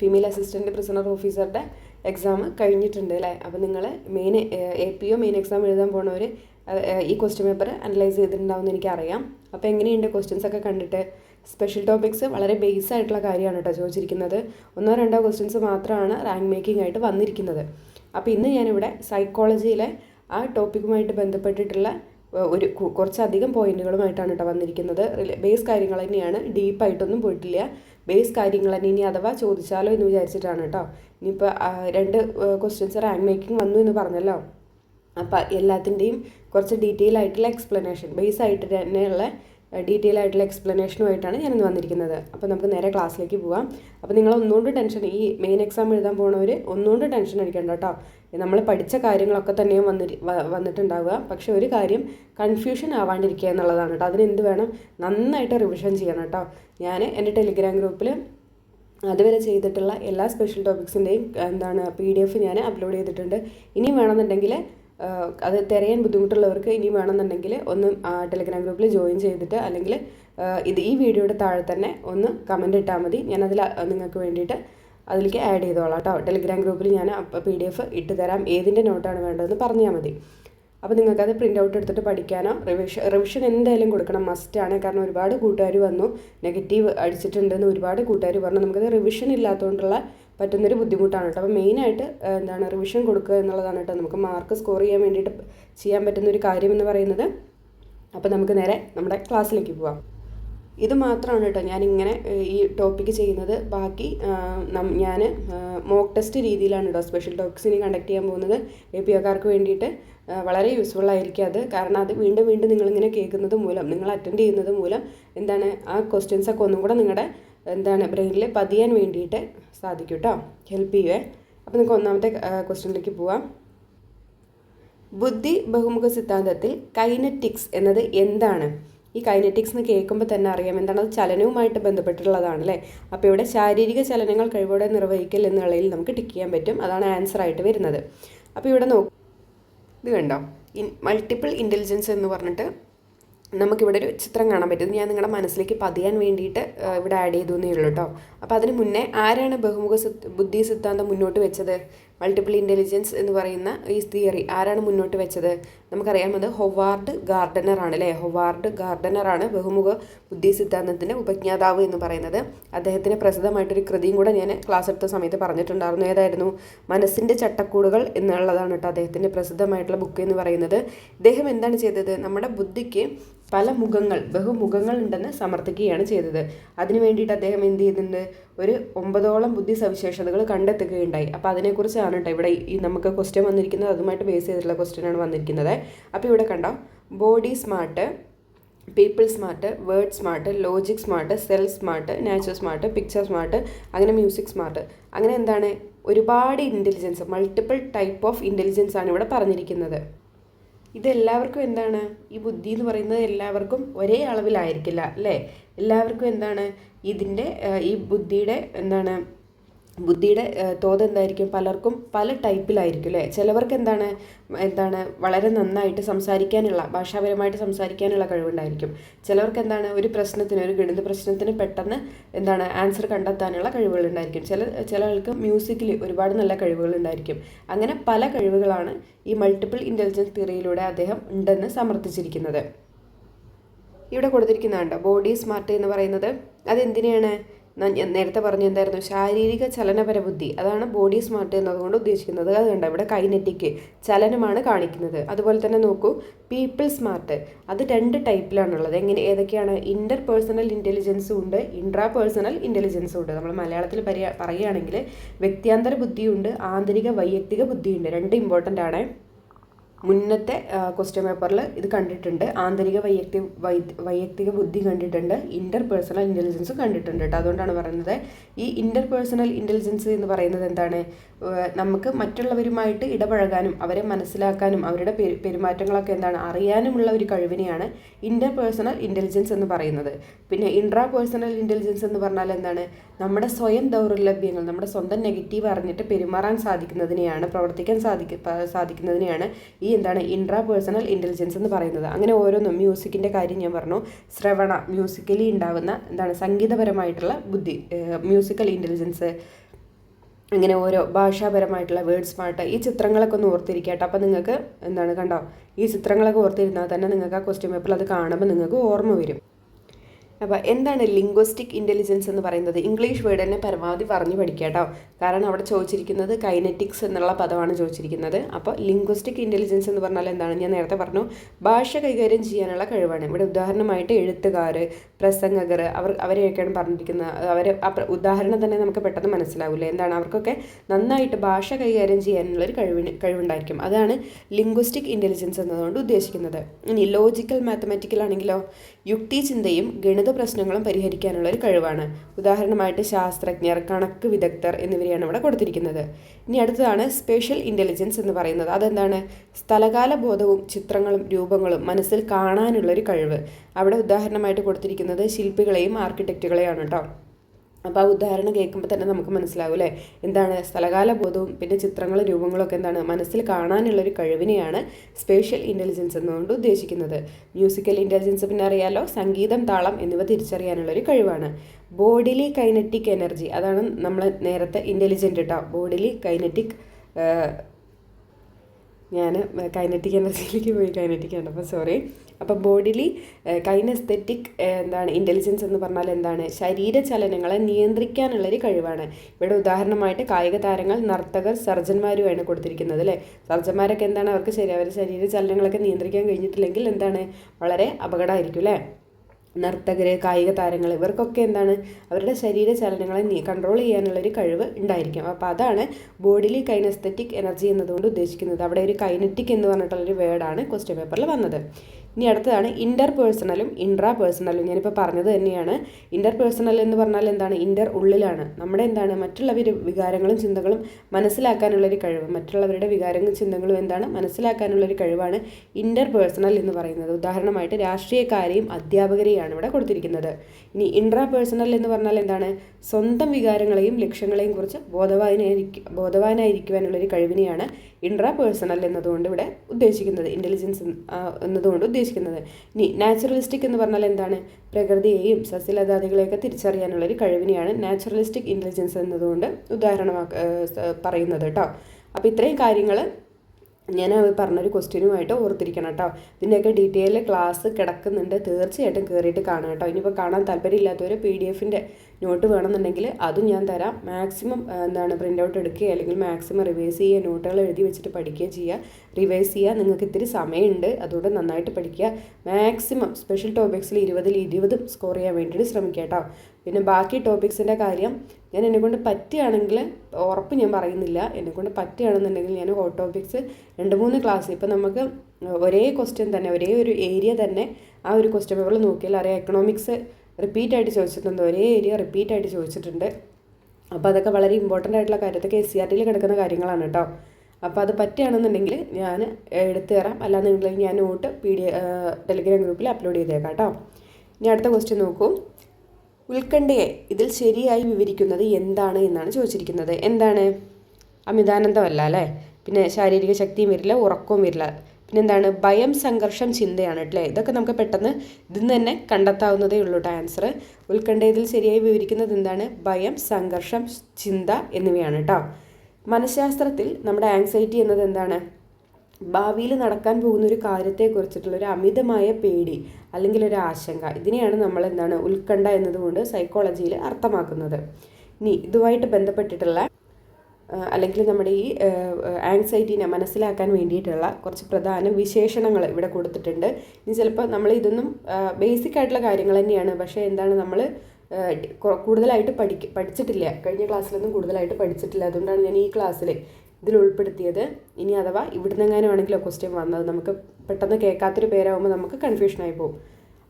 Female assistant prisoner ഓഫീസറുടെ exam കഴിഞ്ഞിട്ടുണ്ട് അല്ലേ? അപ്പോൾ നിങ്ങൾ main A P O main exam എഴുതാൻ പോണവർ ഈ ക്വസ്റ്റ്യൻ പേപ്പർ അനലൈസ് ചെയ്തിട്ടുണ്ടാവുമെന്ന് എനിക്കറിയാം. അപ്പോൾ എങ്ങനെയുണ്ട് ക്വസ്റ്റ്യൻസ് ഒക്കെ കണ്ടിട്ട്? സ്പെഷ്യൽ ടോപ്പിക്സ് വളരെ ബേസ് ആയിട്ടുള്ള കാര്യമാണ് കേട്ടോ ചോദിച്ചിരിക്കുന്നത്. ഒന്നോ രണ്ടോ ക്വസ്റ്റ്യൻസ് മാത്രമാണ് റാങ്ക് മേക്കിംഗ് ആയിട്ട് വന്നിരിക്കുന്നത്. അപ്പോൾ ഇന്ന് ഞാനിവിടെ സൈക്കോളജിയിലെ ആ ടോപ്പിക്കുമായിട്ട് ബന്ധപ്പെട്ടിട്ടുള്ള ഒരു കുറച്ചധികം പോയിന്റുകളുമായിട്ടാണ് കേട്ടോ വന്നിരിക്കുന്നത്. ബേസ് കാര്യങ്ങൾ തന്നെയാണ്. ഡീപ്പായിട്ടൊന്നും പോയിട്ടില്ല. ബേസ് കാര്യങ്ങൾ തന്നെ ഇനി അഥവാ ചോദിച്ചാലോ എന്ന് വിചാരിച്ചിട്ടാണ് കേട്ടോ ഇനിയിപ്പോൾ രണ്ട് ക്വസ്റ്റ്യൻസ് റാങ്ക് മേക്കിംഗ് വന്നു എന്ന് പറഞ്ഞല്ലോ. അപ്പോൾ എല്ലാത്തിന്റെയും കുറച്ച് ഡീറ്റെയിൽ ആയിട്ടുള്ള എക്സ്പ്ലനേഷൻ ബേസ് ആയിട്ട് തന്നെയുള്ള ഡീറ്റെയിൽ ആയിട്ടുള്ള എക്സ്പ്ലനേഷനുമായിട്ടാണ് ഞാനിന്ന് വന്നിരിക്കുന്നത്. അപ്പോൾ നമുക്ക് നേരെ ക്ലാസ്സിലേക്ക് പോവാം. അപ്പോൾ നിങ്ങൾ ഒന്നുകൊണ്ട് ടെൻഷൻ ഈ മെയിൻ എക്സാം എഴുതാൻ പോണവർ ഒന്നുകൊണ്ട് ടെൻഷൻ അടിക്കണ്ട കേട്ടോ നമ്മൾ പഠിച്ച കാര്യങ്ങളൊക്കെ തന്നെയും വന്നി വന്നിട്ടുണ്ടാവുക. പക്ഷേ ഒരു കാര്യം കൺഫ്യൂഷൻ ആവാണ്ടിരിക്കുക എന്നുള്ളതാണ് കേട്ടോ. അതിന് എന്ത് വേണം? നന്നായിട്ട് റിവിഷൻ ചെയ്യണം കേട്ടോ. ഞാൻ എന്റെ ടെലിഗ്രാം ഗ്രൂപ്പിൽ അതുവരെ ചെയ്തിട്ടുള്ള എല്ലാ സ്പെഷ്യൽ ടോപ്പിക്സിന്റെയും എന്താണ് പി ഡി എഫ് ഞാൻ അപ്ലോഡ് ചെയ്തിട്ടുണ്ട്. ഇനി വേണമെന്നുണ്ടെങ്കിൽ അത് തിരയാൻ ബുദ്ധിമുട്ടുള്ളവർക്ക് ഇനി വേണമെന്നുണ്ടെങ്കിൽ ഒന്ന് ടെലിഗ്രാം ഗ്രൂപ്പിൽ ജോയിൻ ചെയ്തിട്ട് അല്ലെങ്കിൽ ഇത് ഈ വീഡിയോയുടെ താഴെ തന്നെ ഒന്ന് കമന്റ് ഇട്ടാൽ മതി. ഞാനതിൽ നിങ്ങൾക്ക് വേണ്ടിയിട്ട് അതിലേക്ക് ആഡ് ചെയ്തോളാം കേട്ടോ. ടെലിഗ്രാം ഗ്രൂപ്പിൽ ഞാൻ പി ഡി എഫ് ഇട്ട് തരാം. ഏതിന്റെ നോട്ടാണ് വേണ്ടതെന്ന് പറഞ്ഞാൽ മതി. അപ്പോൾ നിങ്ങൾക്കത് പ്രിന്റ് ഔട്ട് എടുത്തിട്ട് പഠിക്കാനോ റിവിഷൻ റിവിഷൻ എന്തായാലും കൊടുക്കണം. മസ്റ്റാണ് കാരണം ഒരുപാട് കൂട്ടുകാർ വന്നു. നെഗറ്റീവ് അടിച്ചിട്ടുണ്ടെന്ന് ഒരുപാട് കൂട്ടുകാർ പറഞ്ഞു. നമുക്കത് റിവിഷൻ ഇല്ലാത്തതുകൊണ്ടുള്ള പറ്റുന്നൊരു ബുദ്ധിമുട്ടാണ് കേട്ടോ. അപ്പോൾ മെയിനായിട്ട് എന്താണ് റിവിഷൻ കൊടുക്കുക എന്നുള്ളതാണ് കേട്ടോ. നമുക്ക് മാർക്ക് സ്കോർ ചെയ്യാൻ വേണ്ടിയിട്ട് ചെയ്യാൻ പറ്റുന്ന ഒരു കാര്യം എന്ന് പറയുന്നത്. അപ്പോൾ നമുക്ക് നേരെ നമ്മുടെ ക്ലാസ്സിലേക്ക് പോവാം. ഇത് മാത്രമാണ് കേട്ടോ ഞാനിങ്ങനെ ഈ ടോപ്പിക്ക് ചെയ്യുന്നത്. ബാക്കി ഞാൻ മോക്ക് ടെസ്റ്റ് രീതിയിലാണ് കേട്ടോ സ്പെഷ്യൽ ടോക്സ് ഇനി കണ്ടക്ട് ചെയ്യാൻ പോകുന്നത്. എ പി ഒക്കാർക്ക് വേണ്ടിയിട്ട് വളരെ യൂസ്ഫുൾ ആയിരിക്കും അത്. കാരണം അത് വീണ്ടും വീണ്ടും നിങ്ങളിങ്ങനെ കേൾക്കുന്നത് മൂലം നിങ്ങൾ അറ്റൻഡ് ചെയ്യുന്നത് മൂലം എന്താണ് ആ ക്വസ്റ്റ്യൻസൊക്കെ ഒന്നും കൂടെ നിങ്ങളുടെ എന്താണ് ബ്രെയിനിൽ പതിയാൻ വേണ്ടിയിട്ട് സാധിക്കും കേട്ടോ. ഹെൽപ്പ് ചെയ്യുവേ. അപ്പോൾ നിങ്ങൾക്ക് ഒന്നാമത്തെ ക്വസ്റ്റ്യനിലേക്ക് പോവാം. ബുദ്ധി ബഹുമുഖ സിദ്ധാന്തത്തിൽ കൈനറ്റിക്സ് എന്നത് എന്താണ്? ഈ കൈനറ്റിക്സ് എന്ന് കേൾക്കുമ്പോൾ തന്നെ അറിയാം എന്താണ് അത് ചലനവുമായിട്ട് ബന്ധപ്പെട്ടിട്ടുള്ളതാണ് അല്ലേ അപ്പോൾ ഇവിടെ ശാരീരിക ചലനങ്ങൾ കഴിവോടെ നിർവഹിക്കൽ എന്നുള്ളതിൽ നമുക്ക് ടിക്ക് ചെയ്യാൻ പറ്റും. അതാണ് ആൻസർ ആയിട്ട് വരുന്നത്. അപ്പോൾ ഇവിടെ നോക്ക്. ഇത് കണ്ടോ? ഇൻ മൾട്ടിപ്പിൾ ഇന്റലിജൻസ് എന്ന് പറഞ്ഞിട്ട് നമുക്കിവിടെ ഒരു ചിത്രം കാണാൻ പറ്റും. ഞാൻ നിങ്ങളുടെ മനസ്സിലേക്ക് പതിയാൻ വേണ്ടിയിട്ട് ഇവിടെ ആഡ് ചെയ്തു എന്നേ ഉള്ളൂ കേട്ടോ അപ്പോൾ അതിന് മുന്നേ ആരാണ് ബഹുമുഖ ബുദ്ധി സിദ്ധാന്തം മുന്നോട്ട് വെച്ചത്? മൾട്ടിപ്പിൾ ഇന്റലിജൻസ് എന്ന് പറയുന്ന ഈ തിയറി ആരാണ് മുന്നോട്ട് വെച്ചത്? നമുക്കറിയാം അത് ഹൊവാർഡ് ഗാർഡനർ ആണ് അല്ലേ? ഹൊവാർഡ് ഗാർഡനർ ആണ് ബഹുമുഖ ബുദ്ധി സിദ്ധാന്തത്തിന്റെ ഉപജ്ഞാതാവ് എന്ന് പറയുന്നത്. അദ്ദേഹത്തിന് പ്രസിദ്ധമായിട്ടൊരു കൃതിയും കൂടെ ഞാൻ ക്ലാസ് എടുത്ത സമയത്ത് പറഞ്ഞിട്ടുണ്ടായിരുന്നു. ഏതായിരുന്നു? മനസ്സിന്റെ ചട്ടക്കൂടുകൾ എന്നുള്ളതാണ് കേട്ടോ അദ്ദേഹത്തിന്റെ പ്രസിദ്ധമായിട്ടുള്ള ബുക്ക് എന്ന് പറയുന്നത്. ഇദ്ദേഹം എന്താണ് ചെയ്തത്? നമ്മുടെ ബുദ്ധിക്ക് പല മുഖങ്ങൾ ബഹുമുഖങ്ങൾ ഉണ്ടെന്ന് സമർത്ഥിക്കുകയാണ് ചെയ്തത്. അതിനു വേണ്ടിയിട്ട് അദ്ദേഹം എന്ത് ചെയ്തിട്ടുണ്ട്? ഒരു ഒമ്പതോളം ബുദ്ധി സവിശേഷതകൾ കണ്ടെത്തുകയുണ്ടായി. അപ്പോൾ അതിനെക്കുറിച്ചാണ് കേട്ടോ ഇവിടെ ഈ നമുക്ക് ക്വസ്റ്റ്യൻ വന്നിരിക്കുന്നത്. അതുമായിട്ട് ബേസ് ചെയ്തിട്ടുള്ള ക്വസ്റ്റ്യനാണ് വന്നിരിക്കുന്നത്. അപ്പോൾ ഇവിടെ കണ്ടോ? Body smart people smart word smart logic smart cell smart natural smart picture smart അങ്ങനെ മ്യൂസിക് സ്മാർട്ട് അങ്ങനെ എന്താണ്? ഒരുപാട് intelligence multiple type of intelligence ആണ് ഇവിടെ പറഞ്ഞിരിക്കുന്നത്. ഇതെല്ലാവർക്കും എന്താണ്? ഈ ബുദ്ധി എന്ന് പറയുന്നത് എല്ലാവർക്കും ഒരേ അളവിലായിരിക്കില്ല അല്ലേ? എല്ലാവർക്കും എന്താണ്? ഇതിന്റെ ഈ ബുദ്ധിയുടെ എന്താണ് ബുദ്ധിയുടെ തോത് എന്തായിരിക്കും പലർക്കും പല ടൈപ്പിലായിരിക്കും അല്ലേ? ചിലവർക്ക് എന്താണ് എന്താണ് വളരെ നന്നായിട്ട് സംസാരിക്കാനുള്ള ഭാഷാപരമായിട്ട് സംസാരിക്കാനുള്ള കഴിവുണ്ടായിരിക്കും. ചിലവർക്ക് എന്താണ് ഒരു പ്രശ്നത്തിന് ഒരു ഗണിത പ്രശ്നത്തിന് പെട്ടെന്ന് എന്താണ് ആൻസർ കണ്ടെത്താനുള്ള കഴിവുകളുണ്ടായിരിക്കും. ചില ചില ആൾക്ക് മ്യൂസിക്കിൽ ഒരുപാട് നല്ല കഴിവുകളുണ്ടായിരിക്കും. അങ്ങനെ പല കഴിവുകളാണ് ഈ മൾട്ടിപ്പിൾ ഇന്റലിജൻസ് തിയറിയിലൂടെ അദ്ദേഹം ഉണ്ടെന്ന് സമർത്ഥിച്ചിരിക്കുന്നത്. ഇവിടെ കൊടുത്തിരിക്കുന്നതുണ്ട് ബോഡി സ്മാർട്ട് എന്ന് പറയുന്നത് അതെന്തിനെയാണ്? ഞാൻ നേരത്തെ പറഞ്ഞു എന്തായിരുന്നു ശാരീരിക ചലനപര ബുദ്ധി അതാണ് ബോഡി സ്മാർട്ട് എന്നതുകൊണ്ട് ഉദ്ദേശിക്കുന്നത്. അത് കണ്ടോ? ഇവിടെ കൈനെറ്റിക്ക് ചലനമാണ് കാണിക്കുന്നത്. അതുപോലെ തന്നെ നോക്കൂ പീപ്പിൾ സ്മാർട്ട്. അത് രണ്ട് ടൈപ്പിലാണുള്ളത്. എങ്ങനെ ഏതൊക്കെയാണ്? ഇന്റർ പേഴ്സണൽ ഇന്റലിജൻസും ഉണ്ട്. ഇൻട്രാ പേഴ്സണൽ ഇന്റലിജൻസും ഉണ്ട്. നമ്മൾ മലയാളത്തിൽ പറയാ പറയുകയാണെങ്കിൽ വ്യക്തിയാന്തര ബുദ്ധിയുണ്ട് ആന്തരിക വൈയക്തിക ബുദ്ധിയുണ്ട്. രണ്ട് ഇമ്പോർട്ടന്റ് ആണ്. മുന്നത്തെ ക്വസ്റ്റ്യൻ പേപ്പറിൽ ഇത് കണ്ടിട്ടുണ്ട്. ആന്തരിക വൈയക്തി വൈ വൈയക്തിക ബുദ്ധി കണ്ടിട്ടുണ്ട്. ഇന്റർ പേഴ്സണൽ ഇന്റലിജൻസ് കണ്ടിട്ടുണ്ട് കേട്ടോ അതുകൊണ്ടാണ് പറയുന്നത്. ഈ ഇന്റർ പേഴ്സണൽ ഇന്റലിജൻസ് എന്ന് പറയുന്നത് എന്താണ്? നമുക്ക് മറ്റുള്ളവരുമായിട്ട് ഇടപഴകാനും അവരെ മനസ്സിലാക്കാനും അവരുടെ പെരു പെരുമാറ്റങ്ങളൊക്കെ എന്താണ്? അറിയാനുമുള്ള ഒരു കഴിവിനെയാണ് ഇന്റർ പേഴ്സണൽ ഇന്റലിജൻസ് എന്ന് പറയുന്നത്. പിന്നെ ഇൻട്രാ പേഴ്സണൽ ഇന്റലിജൻസ് എന്ന് പറഞ്ഞാൽ എന്താണ്? നമ്മുടെ സ്വയം ദൗർലഭ്യങ്ങൾ നമ്മുടെ സ്വന്തം നെഗറ്റീവ് അറിഞ്ഞിട്ട് പെരുമാറാൻ സാധിക്കുന്നതിനെയാണ് പ്രവർത്തിക്കാൻ സാധിക്ക സാധിക്കുന്നതിനെയാണ് ഈ എന്താണ് ഇൻട്രാ പേഴ്സണൽ ഇന്റലിജൻസ് എന്ന് പറയുന്നത്. അങ്ങനെ ഓരോന്നും മ്യൂസിക്കിന്റെ കാര്യം ഞാൻ പറഞ്ഞു. ശ്രവണ മ്യൂസിക്കലി ഉണ്ടാകുന്ന എന്താണ് സംഗീതപരമായിട്ടുള്ള ബുദ്ധി മ്യൂസിക്കൽ ഇന്റലിജൻസ് അങ്ങനെ ഓരോ ഭാഷാപരമായിട്ടുള്ള വേർഡ്സ് പാട്ട് ഈ ചിത്രങ്ങളൊക്കെ ഒന്ന് ഓർത്തിരിക്കുക കേട്ടോ. അപ്പോൾ നിങ്ങൾക്ക് എന്താണ് കണ്ടോ? ഈ ചിത്രങ്ങളൊക്കെ ഓർത്തിരുന്നാൽ തന്നെ നിങ്ങൾക്ക് ആ ക്വസ്റ്റ്യൻ പേപ്പറിൽ അത് കാണുമ്പോൾ നിങ്ങൾക്ക് ഓർമ്മ വരും. അപ്പോൾ എന്താണ് ലിംഗ്വസ്റ്റിക് ഇന്റലിജൻസ് എന്ന് പറയുന്നത്? ഇംഗ്ലീഷ് വേർഡ് തന്നെ പരമാവധി പറഞ്ഞു പഠിക്കുക കേട്ടോ. കാരണം അവിടെ ചോദിച്ചിരിക്കുന്നത് കൈനറ്റിക്സ് എന്നുള്ള പദമാണ് ചോദിച്ചിരിക്കുന്നത്. അപ്പോൾ ലിംഗ്വസ്റ്റിക് ഇന്റലിജൻസ് എന്ന് പറഞ്ഞാൽ എന്താണ്? ഞാൻ നേരത്തെ പറഞ്ഞു ഭാഷ കൈകാര്യം ചെയ്യാനുള്ള കഴിവാണ്. ഇവിടെ ഉദാഹരണമായിട്ട് എഴുത്തുകാർ പ്രസംഗകർ അവർ അവരെയൊക്കെയാണ് പറഞ്ഞിരിക്കുന്നത് അവർ ഉദാഹരണം തന്നെ നമുക്ക് പെട്ടെന്ന് മനസ്സിലാവില്ല എന്താണ്? അവർക്കൊക്കെ നന്നായിട്ട് ഭാഷ കൈകാര്യം ചെയ്യാനുള്ള ഒരു കഴിവിന് കഴിവുണ്ടായിരിക്കും. അതാണ് ലിംഗ്വസ്റ്റിക് ഇന്റലിജൻസ് എന്നതുകൊണ്ട് ഉദ്ദേശിക്കുന്നത്. ഇനി ലോജിക്കൽ മാത്തമാറ്റിക്കൽ ആണെങ്കിലോ യുക്തി ചിന്തയും ഗണിത പ്രശ്നങ്ങളും പരിഹരിക്കാനുള്ള ഒരു കഴിവാണ്. ഉദാഹരണമായിട്ട് ശാസ്ത്രജ്ഞർ കണക്ക് വിദഗ്ധർ എന്നിവരെയാണ് ഇവിടെ കൊടുത്തിരിക്കുന്നത്. ഇനി അടുത്തതാണ് സ്പെഷ്യൽ ഇന്റലിജൻസ് എന്ന് പറയുന്നത്. അതെന്താണ്? സ്ഥലകാല ബോധവും ചിത്രങ്ങളും രൂപങ്ങളും മനസ്സിൽ കാണാനുള്ള ഒരു കഴിവ്. അവിടെ ഉദാഹരണമായിട്ട് കൊടുത്തിരിക്കുന്നത് ശില്പികളെയും ആർക്കിടെക്റ്റുകളെയാണ് കേട്ടോ അപ്പോൾ ആ ഉദാഹരണം കേൾക്കുമ്പോൾ തന്നെ നമുക്ക് മനസ്സിലാവും അല്ലേ? എന്താണ് സ്ഥലകാല ബോധവും പിന്നെ ചിത്രങ്ങളും രൂപങ്ങളും ഒക്കെ എന്താണ് മനസ്സിൽ കാണാനുള്ള ഒരു കഴിവിനെയാണ് സ്പേഷ്യൽ ഇന്റലിജൻസ് എന്നുകൊണ്ട് ഉദ്ദേശിക്കുന്നത്. മ്യൂസിക്കൽ ഇന്റലിജൻസ് പിന്നെ അറിയാലോ സംഗീതം താളം എന്നിവ തിരിച്ചറിയാനുള്ള ഒരു കഴിവാണ്. ബോഡിലി കൈനറ്റിക് എനർജി അതാണ് നമ്മൾ നേരത്തെ ഇന്റലിജന്റ് കേട്ടോ ബോഡിലി കൈനറ്റിക് ഞാൻ കൈനറ്റിക് എനർജിയിലേക്ക് പോയി കൈനറ്റിക് കണ്ടപ്പോൾ സോറി അപ്പോൾ ബോഡിലി കൈനസ്തെറ്റിക് എന്താണ് ഇന്റലിജൻസ് എന്ന് പറഞ്ഞാൽ എന്താണ്? ശരീരചലനങ്ങളെ നിയന്ത്രിക്കാനുള്ളൊരു കഴിവാണ്. ഇവിടെ ഉദാഹരണമായിട്ട് കായിക താരങ്ങൾ നർത്തകർ സർജന്മാരുമാണ് കൊടുത്തിരിക്കുന്നത് അല്ലേ? സർജന്മാരൊക്കെ എന്താണ് അവർക്ക് ശരി അവരുടെ ശരീരചലനങ്ങളൊക്കെ നിയന്ത്രിക്കാൻ കഴിഞ്ഞിട്ടില്ലെങ്കിൽ എന്താണ്? വളരെ അപകടമായിരിക്കും അല്ലേ? നർത്തകർ കായിക താരങ്ങൾ ഇവർക്കൊക്കെ എന്താണ്? അവരുടെ ശരീര ചലനങ്ങളെ കൺട്രോൾ ചെയ്യാനുള്ള ഒരു കഴിവ് ഉണ്ടായിരിക്കും. അപ്പോൾ അതാണ് ബോഡിലി കൈനസ്തറ്റിക് എനർജി എന്നതുകൊണ്ട് ഉദ്ദേശിക്കുന്നത്. അവിടെ ഒരു കൈനറ്റിക് എന്ന് പറഞ്ഞിട്ടുള്ളൊരു വേർഡാണ് ക്വസ്റ്റ്യൻ പേപ്പറിൽ വന്നത്. ഇനി അടുത്തതാണ് ഇന്റർ പേഴ്സണലും ഇൻട്രാ പേഴ്സണലും ഞാനിപ്പോൾ പറഞ്ഞത് തന്നെയാണ്. ഇന്റർ പേഴ്സണൽ എന്ന് പറഞ്ഞാൽ എന്താണ്? ഇന്റർ ഉള്ളിലാണ്. നമ്മുടെ എന്താണ്? മറ്റുള്ളവർ വികാരങ്ങളും ചിന്തകളും മനസ്സിലാക്കാനുള്ളൊരു കഴിവ്. മറ്റുള്ളവരുടെ വികാരങ്ങളും ചിന്തകളും എന്താണ്? മനസ്സിലാക്കാനുള്ളൊരു കഴിവാണ് ഇന്റർ പേഴ്സണൽ എന്ന് പറയുന്നത്. ഉദാഹരണമായിട്ട് രാഷ്ട്രീയക്കാരെയും അധ്യാപകരെയാണ് ഇവിടെ കൊടുത്തിരിക്കുന്നത്. ഇനി ഇൻട്രാ പേഴ്സണൽ എന്ന് പറഞ്ഞാൽ എന്താണ്? സ്വന്തം വികാരങ്ങളെയും ലക്ഷ്യങ്ങളെയും കുറിച്ച് ബോധവാനായിരിക്കും ബോധവാനായിരിക്കുവാനുള്ളൊരു കഴിവിനെയാണ് ഇൻട്രാ പേഴ്സണൽ എന്നതുകൊണ്ട് ഇവിടെ ഉദ്ദേശിക്കുന്നത് ഇന്റലിജൻസ് എന്നതുകൊണ്ട് ഉദ്ദേശിക്കുന്നത്. ഇനി നാച്ചുറലിസ്റ്റിക് എന്ന് പറഞ്ഞാൽ എന്താണ്? പ്രകൃതിയെയും സസ്യലതാദികളെയൊക്കെ തിരിച്ചറിയാനുള്ള ഒരു കഴിവിനെയാണ് നാച്ചുറലിസ്റ്റിക് ഇന്റലിജൻസ് എന്നതുകൊണ്ട് ഉദാഹരണമാക്ക പറയുന്നത് കേട്ടോ. അപ്പോൾ ഇത്രയും കാര്യങ്ങൾ ഞാൻ പറഞ്ഞൊരു ക്വസ്റ്റ്യനുമായിട്ട് ഓർത്തിരിക്കണം കേട്ടോ. ഇതിന്റെയൊക്കെ ഡീറ്റെയിൽ ക്ലാസ് കിടക്കുന്നുണ്ട്. തീർച്ചയായിട്ടും കയറിയിട്ട് കാണാം കേട്ടോ. ഇനിയിപ്പോൾ കാണാൻ താല്പര്യമില്ലാത്തവർ പി ഡി എഫിന്റെ നോട്ട് വേണമെന്നുണ്ടെങ്കിൽ അതും ഞാൻ തരാം. മാക്സിമം എന്താണ് പ്രിന്റ് ഔട്ട് എടുക്കുക അല്ലെങ്കിൽ മാക്സിമം റിവൈസ് ചെയ്യുക നോട്ടുകൾ എഴുതി വെച്ചിട്ട് പഠിക്കുകയും ചെയ്യുക. റിവൈസ് ചെയ്യുക നിങ്ങൾക്ക് ഇത്തിരി സമയമുണ്ട്. അതുകൊണ്ട് നന്നായിട്ട് പഠിക്കുക. മാക്സിമം സ്പെഷ്യൽ ടോപ്പിക്സിൽ ഇരുപതിൽ ഇരുപതും സ്കോർ ചെയ്യാൻ വേണ്ടിയിട്ട് ശ്രമിക്കുക കേട്ടോ. പിന്നെ ബാക്കി ടോപ്പിക്സിന്റെ കാര്യം ഞാൻ എന്നെക്കൊണ്ട് പറ്റുകയാണെങ്കിൽ ഉറപ്പ് ഞാൻ പറയുന്നില്ല. എന്നെക്കൊണ്ട് പറ്റുകയാണെന്നുണ്ടെങ്കിൽ ഞാൻ ഹോട്ട് ടോപ്പിക്സ് രണ്ട് മൂന്ന് ക്ലാസ് ഇപ്പം നമുക്ക് ഒരേ ക്വസ്റ്റ്യൻ തന്നെ ഒരേ ഒരു ഏരിയ തന്നെ ആ ഒരു ക്വസ്റ്റ്യൻ പേപ്പറിൽ നോക്കിയാൽ അറിയാം. എക്കണോമിക്സ് റിപ്പീറ്റ് ആയിട്ട് ചോദിച്ചിട്ടുണ്ട്. ഒരേ ഏരിയ റിപ്പീറ്റ് ആയിട്ട് ചോദിച്ചിട്ടുണ്ട്. അപ്പോൾ അതൊക്കെ വളരെ ഇമ്പോർട്ടന്റ് ആയിട്ടുള്ള കാര്യത്തൊക്കെ എസ് സി ആർ ടിയിൽ കിടക്കുന്ന കാര്യങ്ങളാണ് കേട്ടോ. അപ്പോൾ അത് പറ്റുകയാണെന്നുണ്ടെങ്കിൽ ഞാൻ എടുത്തു തരാം. അല്ലാന്നുണ്ടെങ്കിൽ ഞാൻ നോട്ട് പി ഡി ടെലിഗ്രാം ഗ്രൂപ്പിൽ അപ്ലോഡ് ചെയ്തേക്കാം കേട്ടോ. ഇനി അടുത്ത ക്വസ്റ്റ്യൻ നോക്കൂ. ഉത്കണ്ഠയെ ഇതിൽ ശരിയായി വിവരിക്കുന്നത് എന്താണ് എന്നാണ് ചോദിച്ചിരിക്കുന്നത്. എന്താണ്? അമിതാനന്ദമല്ല അല്ലേ? പിന്നെ ശാരീരിക ശക്തിയും വരില്ല ഉറക്കവും വരില്ല. പിന്നെ എന്താണ്? ഭയം സംഘർഷം ചിന്തയാണ് അല്ലേ? ഇതൊക്കെ നമുക്ക് പെട്ടെന്ന് ഇതിൽ നിന്ന് തന്നെ കണ്ടെത്താവുന്നതേ ഉള്ളൂ ആൻസർ ഉത്കണ്ഠയതിൽ ശരിയായി വിവരിക്കുന്നത് എന്താണ്? ഭയം സംഘർഷം ചിന്ത എന്നിവയാണ് കേട്ടോ. മനഃശാസ്ത്രത്തിൽ നമ്മുടെ ആങ്സൈറ്റി എന്നത് എന്താണ്? ഭാവിയിൽ നടക്കാൻ പോകുന്ന ഒരു കാര്യത്തെക്കുറിച്ചിട്ടുള്ള ഒരു അമിതമായ പേടി അല്ലെങ്കിൽ ഒരു ആശങ്ക. ഇതിനെയാണ് നമ്മൾ എന്താണ് ഉത്കണ്ഠ എന്നതുകൊണ്ട് സൈക്കോളജിയിൽ അർത്ഥമാക്കുന്നത്. ഇനി ഇതുമായിട്ട് ബന്ധപ്പെട്ടിട്ടുള്ള അല്ലെങ്കിൽ നമ്മുടെ ഈ ആങ്സൈറ്റീനെ മനസ്സിലാക്കാൻ വേണ്ടിയിട്ടുള്ള കുറച്ച് പ്രധാന വിശേഷണങ്ങൾ ഇവിടെ കൊടുത്തിട്ടുണ്ട്. ഇനി ചിലപ്പോൾ നമ്മൾ ഇതൊന്നും ബേസിക് ആയിട്ടുള്ള കാര്യങ്ങൾ തന്നെയാണ്. പക്ഷേ എന്താണ് നമ്മൾ കൂടുതലായിട്ട് പഠിക്ക പഠിച്ചിട്ടില്ല. കഴിഞ്ഞ ക്ലാസ്സിലൊന്നും കൂടുതലായിട്ട് പഠിച്ചിട്ടില്ല. അതുകൊണ്ടാണ് ഞാൻ ഈ ക്ലാസ്സിൽ ഇതിൽ ഉൾപ്പെടുത്തിയത്. ഇനി അഥവാ ഇവിടുന്ന് എങ്ങനെ ആണെങ്കിലോ ക്വസ്റ്റ്യൻ വന്നത് നമുക്ക് പെട്ടെന്ന് കേൾക്കാത്തൊരു പേരാകുമ്പോൾ നമുക്ക് കൺഫ്യൂഷനായി പോകും.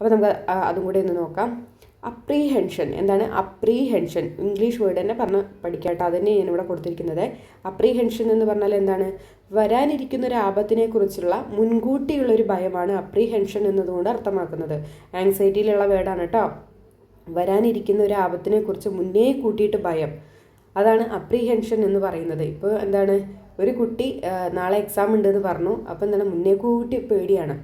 അപ്പോൾ നമുക്ക് അതും കൂടി ഒന്ന് നോക്കാം. അപ്രീഹെൻഷൻ എന്താണ് അപ്രീഹെൻഷൻ ഇംഗ്ലീഷ് വേർഡ് തന്നെ പറഞ്ഞ് പഠിക്കാട്ടോ ഞാൻ ഞാനിവിടെ കൊടുത്തിരിക്കുന്നത്. അപ്രീഹെൻഷൻ എന്ന് പറഞ്ഞാൽ എന്താണ്? വരാനിരിക്കുന്ന ഒരു ആപത്തിനെക്കുറിച്ചുള്ള മുൻകൂട്ടിയുള്ള ഒരു ഭയമാണ് അപ്രീഹെൻഷൻ എന്നതുകൊണ്ട് അർത്ഥമാക്കുന്നത്. ആങ്സൈറ്റിയിലുള്ള വേർഡാണ് കേട്ടോ. വരാനിരിക്കുന്ന ഒരു ആപത്തിനെക്കുറിച്ച് മുന്നേ കൂട്ടിയിട്ട് ഭയം. അതാണ് അപ്രീഹെൻഷൻ എന്ന് പറയുന്നത്. ഇപ്പോൾ എന്താണ്? ഒരു കുട്ടി നാളെ എക്സാം ഉണ്ടെന്ന് പറഞ്ഞു. അപ്പോൾ എന്താണ്? മുന്നേ കൂട്ടി പേടിയാണ്.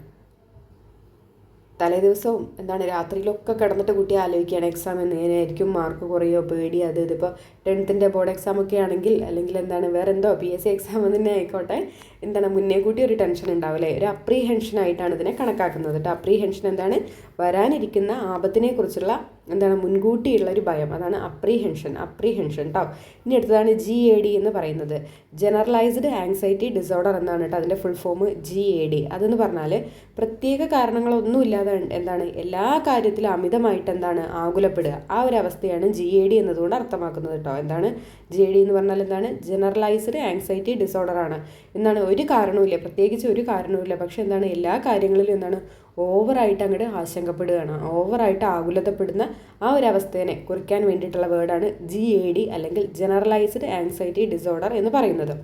തലേ ദിവസവും എന്താണ്? രാത്രിയിലൊക്കെ കിടന്നിട്ട് കുട്ടി ആലോചിക്കുകയാണ്. എക്സാം എങ്ങനെയായിരിക്കും? മാർക്ക് കുറയോ പേടി അത് ഇതിപ്പോൾ ടെൻത്തിന്റെ ബോർഡ് എക്സാം ഒക്കെ ആണെങ്കിൽ അല്ലെങ്കിൽ എന്താണ്? വേറെ എന്തോ പി എസ് സി എക്സാം തന്നെ ആയിക്കോട്ടെ. എന്താണ് മുന്നേ കൂട്ടി ഒരു ടെൻഷൻ ഉണ്ടാവില്ലേ? ഒരു അപ്രീഹെൻഷൻ ആയിട്ടാണ് ഇതിനെ കണക്കാക്കുന്നത് കേട്ടോ അപ്രീഹെൻഷൻ എന്താണ്? വരാനിരിക്കുന്ന ആപത്തിനെ കുറിച്ചുള്ള എന്താണ് മുൻകൂട്ടിയുള്ള ഒരു ഭയം. അതാണ് അപ്രീഹെൻഷൻ അപ്രീഹെൻഷൻ കേട്ടോ ഇനി അടുത്തതാണ് ജി എ ഡി എന്ന് പറയുന്നത്. ജനറലൈസ്ഡ് ആങ്സൈറ്റി ഡിസോർഡർ എന്നാണ് കേട്ടോ അതിന്റെ full form G A D അതെന്ന് പറഞ്ഞാൽ പ്രത്യേക കാരണങ്ങളൊന്നും ഇല്ലാതെ എന്താണ് എല്ലാ കാര്യത്തിലും അമിതമായിട്ട് എന്താണ് ആകുലപ്പെടുക. ആ ഒരു അവസ്ഥയാണ് ജി എ ഡി എന്നതുകൊണ്ട് അർത്ഥമാക്കുന്നത് കേട്ടോ എന്താണ്? ജി ഡി എന്ന് പറഞ്ഞാൽ എന്താണ്? ജനറലൈസ്ഡ് ആങ്സൈറ്റി ഡിസോർഡർ ആണ്. എന്താണ് ഒരു കാരണവുമില്ല പ്രത്യേകിച്ച് ഒരു കാരണവുമില്ല. പക്ഷേ എന്താണ്? എല്ലാ കാര്യങ്ങളിലും എന്താണ്? ഓവറായിട്ട് അങ്ങോട്ട് ആശങ്കപ്പെടുകയാണ്. ഓവറായിട്ട് ആകുലതപ്പെടുന്ന ആ ഒരു അവസ്ഥയെ കുറിക്കാൻ വേണ്ടിയിട്ടുള്ള വേർഡാണ് ജി എ ഡി അല്ലെങ്കിൽ ജനറലൈസ്ഡ് ആങ്സൈറ്റി ഡിസോർഡർ എന്ന് പറയുന്നത്.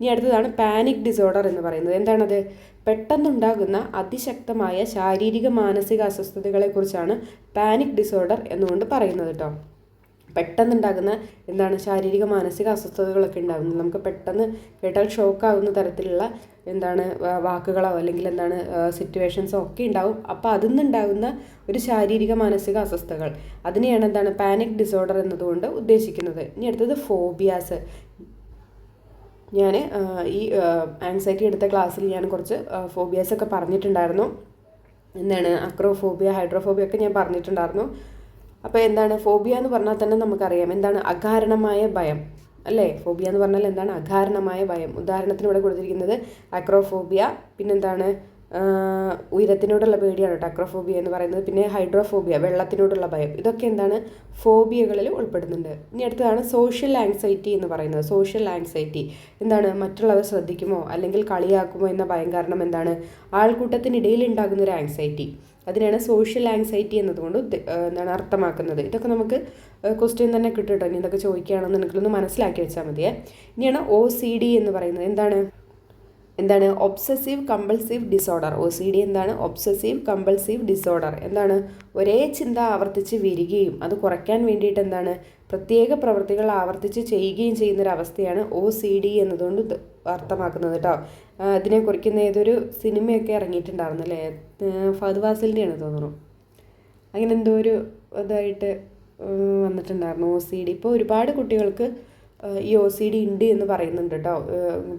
ഇനി അടുത്തതാണ് പാനിക് ഡിസോർഡർ എന്ന് പറയുന്നത്. എന്താണത്? പെട്ടെന്നുണ്ടാകുന്ന അതിശക്തമായ ശാരീരിക മാനസിക അസ്വസ്ഥതകളെക്കുറിച്ചാണ് പാനിക് ഡിസോർഡർ എന്നുകൊണ്ട് പറയുന്നത് കേട്ടോ പെട്ടെന്നുണ്ടാകുന്ന എന്താണ് ശാരീരിക മാനസിക അസ്വസ്ഥതകളൊക്കെ ഉണ്ടാകുന്നത്. നമുക്ക് പെട്ടെന്ന് കേട്ടാൽ ഷോക്കാവുന്ന തരത്തിലുള്ള എന്താണ് വാക്കുകളോ അല്ലെങ്കിൽ എന്താണ് സിറ്റുവേഷൻസോ ഒക്കെ ഉണ്ടാവും. അപ്പോൾ അതിൽ നിന്നുണ്ടാകുന്ന ഒരു ശാരീരിക മാനസിക അസ്വസ്ഥകൾ. അതിനെയാണ് എന്താണ് പാനിക് ഡിസോർഡർ എന്നതുകൊണ്ട് ഉദ്ദേശിക്കുന്നത്. ഇനി അടുത്തത് ഫോബിയാസ് ഞാൻ ഈ ആങ്സൈറ്റി എടുത്ത ക്ലാസ്സിൽ ഞാൻ കുറച്ച് ഫോബിയാസ് ഒക്കെ പറഞ്ഞിട്ടുണ്ടായിരുന്നു. എന്താണ് അക്രോഫോബിയ ഹൈഡ്രോഫോബിയ ഒക്കെ ഞാൻ പറഞ്ഞിട്ടുണ്ടായിരുന്നു. അപ്പോൾ എന്താണ്? ഫോബിയ എന്ന് പറഞ്ഞാൽ തന്നെ നമുക്കറിയാം. എന്താണ്? അകാരണമായ ഭയം. അല്ലേ? ഫോബിയ എന്ന് പറഞ്ഞാൽ എന്താണ്? അകാരണമായ ഭയം. ഉദാഹരണത്തിന് ഇവിടെ കൊടുത്തിരിക്കുന്നത് അക്രോഫോബിയ പിന്നെന്താണ്? ഉയരത്തിനോടുള്ള പേടിയാണ് കേട്ടോ അക്രോഫോബിയ എന്ന് പറയുന്നത്. പിന്നെ ഹൈഡ്രോഫോബിയ വെള്ളത്തിനോടുള്ള ഭയം. ഇതൊക്കെ എന്താണ്? ഫോബിയകളിൽ ഉൾപ്പെടുന്നുണ്ട്. ഇനി അടുത്തതാണ് സോഷ്യൽ ആങ്സൈറ്റി എന്ന് പറയുന്നത്. സോഷ്യൽ ആങ്സൈറ്റി എന്താണ്? മറ്റുള്ളവർ ശ്രദ്ധിക്കുമോ? അല്ലെങ്കിൽ കളിയാക്കുമോ എന്ന ഭയം കാരണം എന്താണ്? ആൾക്കൂട്ടത്തിനിടയിൽ ഉണ്ടാകുന്ന ഒരു ആങ്സൈറ്റി അതിനാണ് സോഷ്യൽ ആങ്സൈറ്റി എന്നതുകൊണ്ട് എന്താണ് അർത്ഥമാക്കുന്നത്. ഇതൊക്കെ നമുക്ക് ക്വസ്റ്റ്യൻ തന്നെ കിട്ടും ഇനി ഇതൊക്കെ ചോദിക്കുകയാണെന്നുണ്ടെങ്കിൽ ഒന്ന് മനസ്സിലാക്കി വെച്ചാൽ മതിയേ. ഇനിയാണ് ഒ സി ഡി എന്ന് പറയുന്നത്. എന്താണ്? എന്താണ്? Obsessive compulsive disorder O C D എന്താണ്? ഒബ്സസീവ് കമ്പൾസീവ് ഡിസോർഡർ എന്താണ്? ഒരേ ചിന്ത ആവർത്തിച്ച് വരികയും അത് കുറയ്ക്കാൻ വേണ്ടിയിട്ട് എന്താണ്? പ്രത്യേക പ്രവൃത്തികൾ ആവർത്തിച്ച് ചെയ്യുകയും ചെയ്യുന്നൊരവസ്ഥയാണ് ഒ സി ഡി എന്നതുകൊണ്ട് അർത്ഥമാക്കുന്നത് കേട്ടോ അതിനെ കുറിക്കുന്ന ഏതൊരു സിനിമയൊക്കെ ഇറങ്ങിയിട്ടുണ്ടായിരുന്നു അല്ലേ ഫഹദ് വാസിലിന്റെയാണ് തോന്നുന്നു. അങ്ങനെ എന്തോ ഒരു ഇതായിട്ട് വന്നിട്ടുണ്ടായിരുന്നു ഒ സി ഡി. ഇപ്പോൾ ഒരുപാട് കുട്ടികൾക്ക് ഈ ഒ സി ഡി ഉണ്ട് എന്ന് പറയുന്നുണ്ട് കേട്ടോ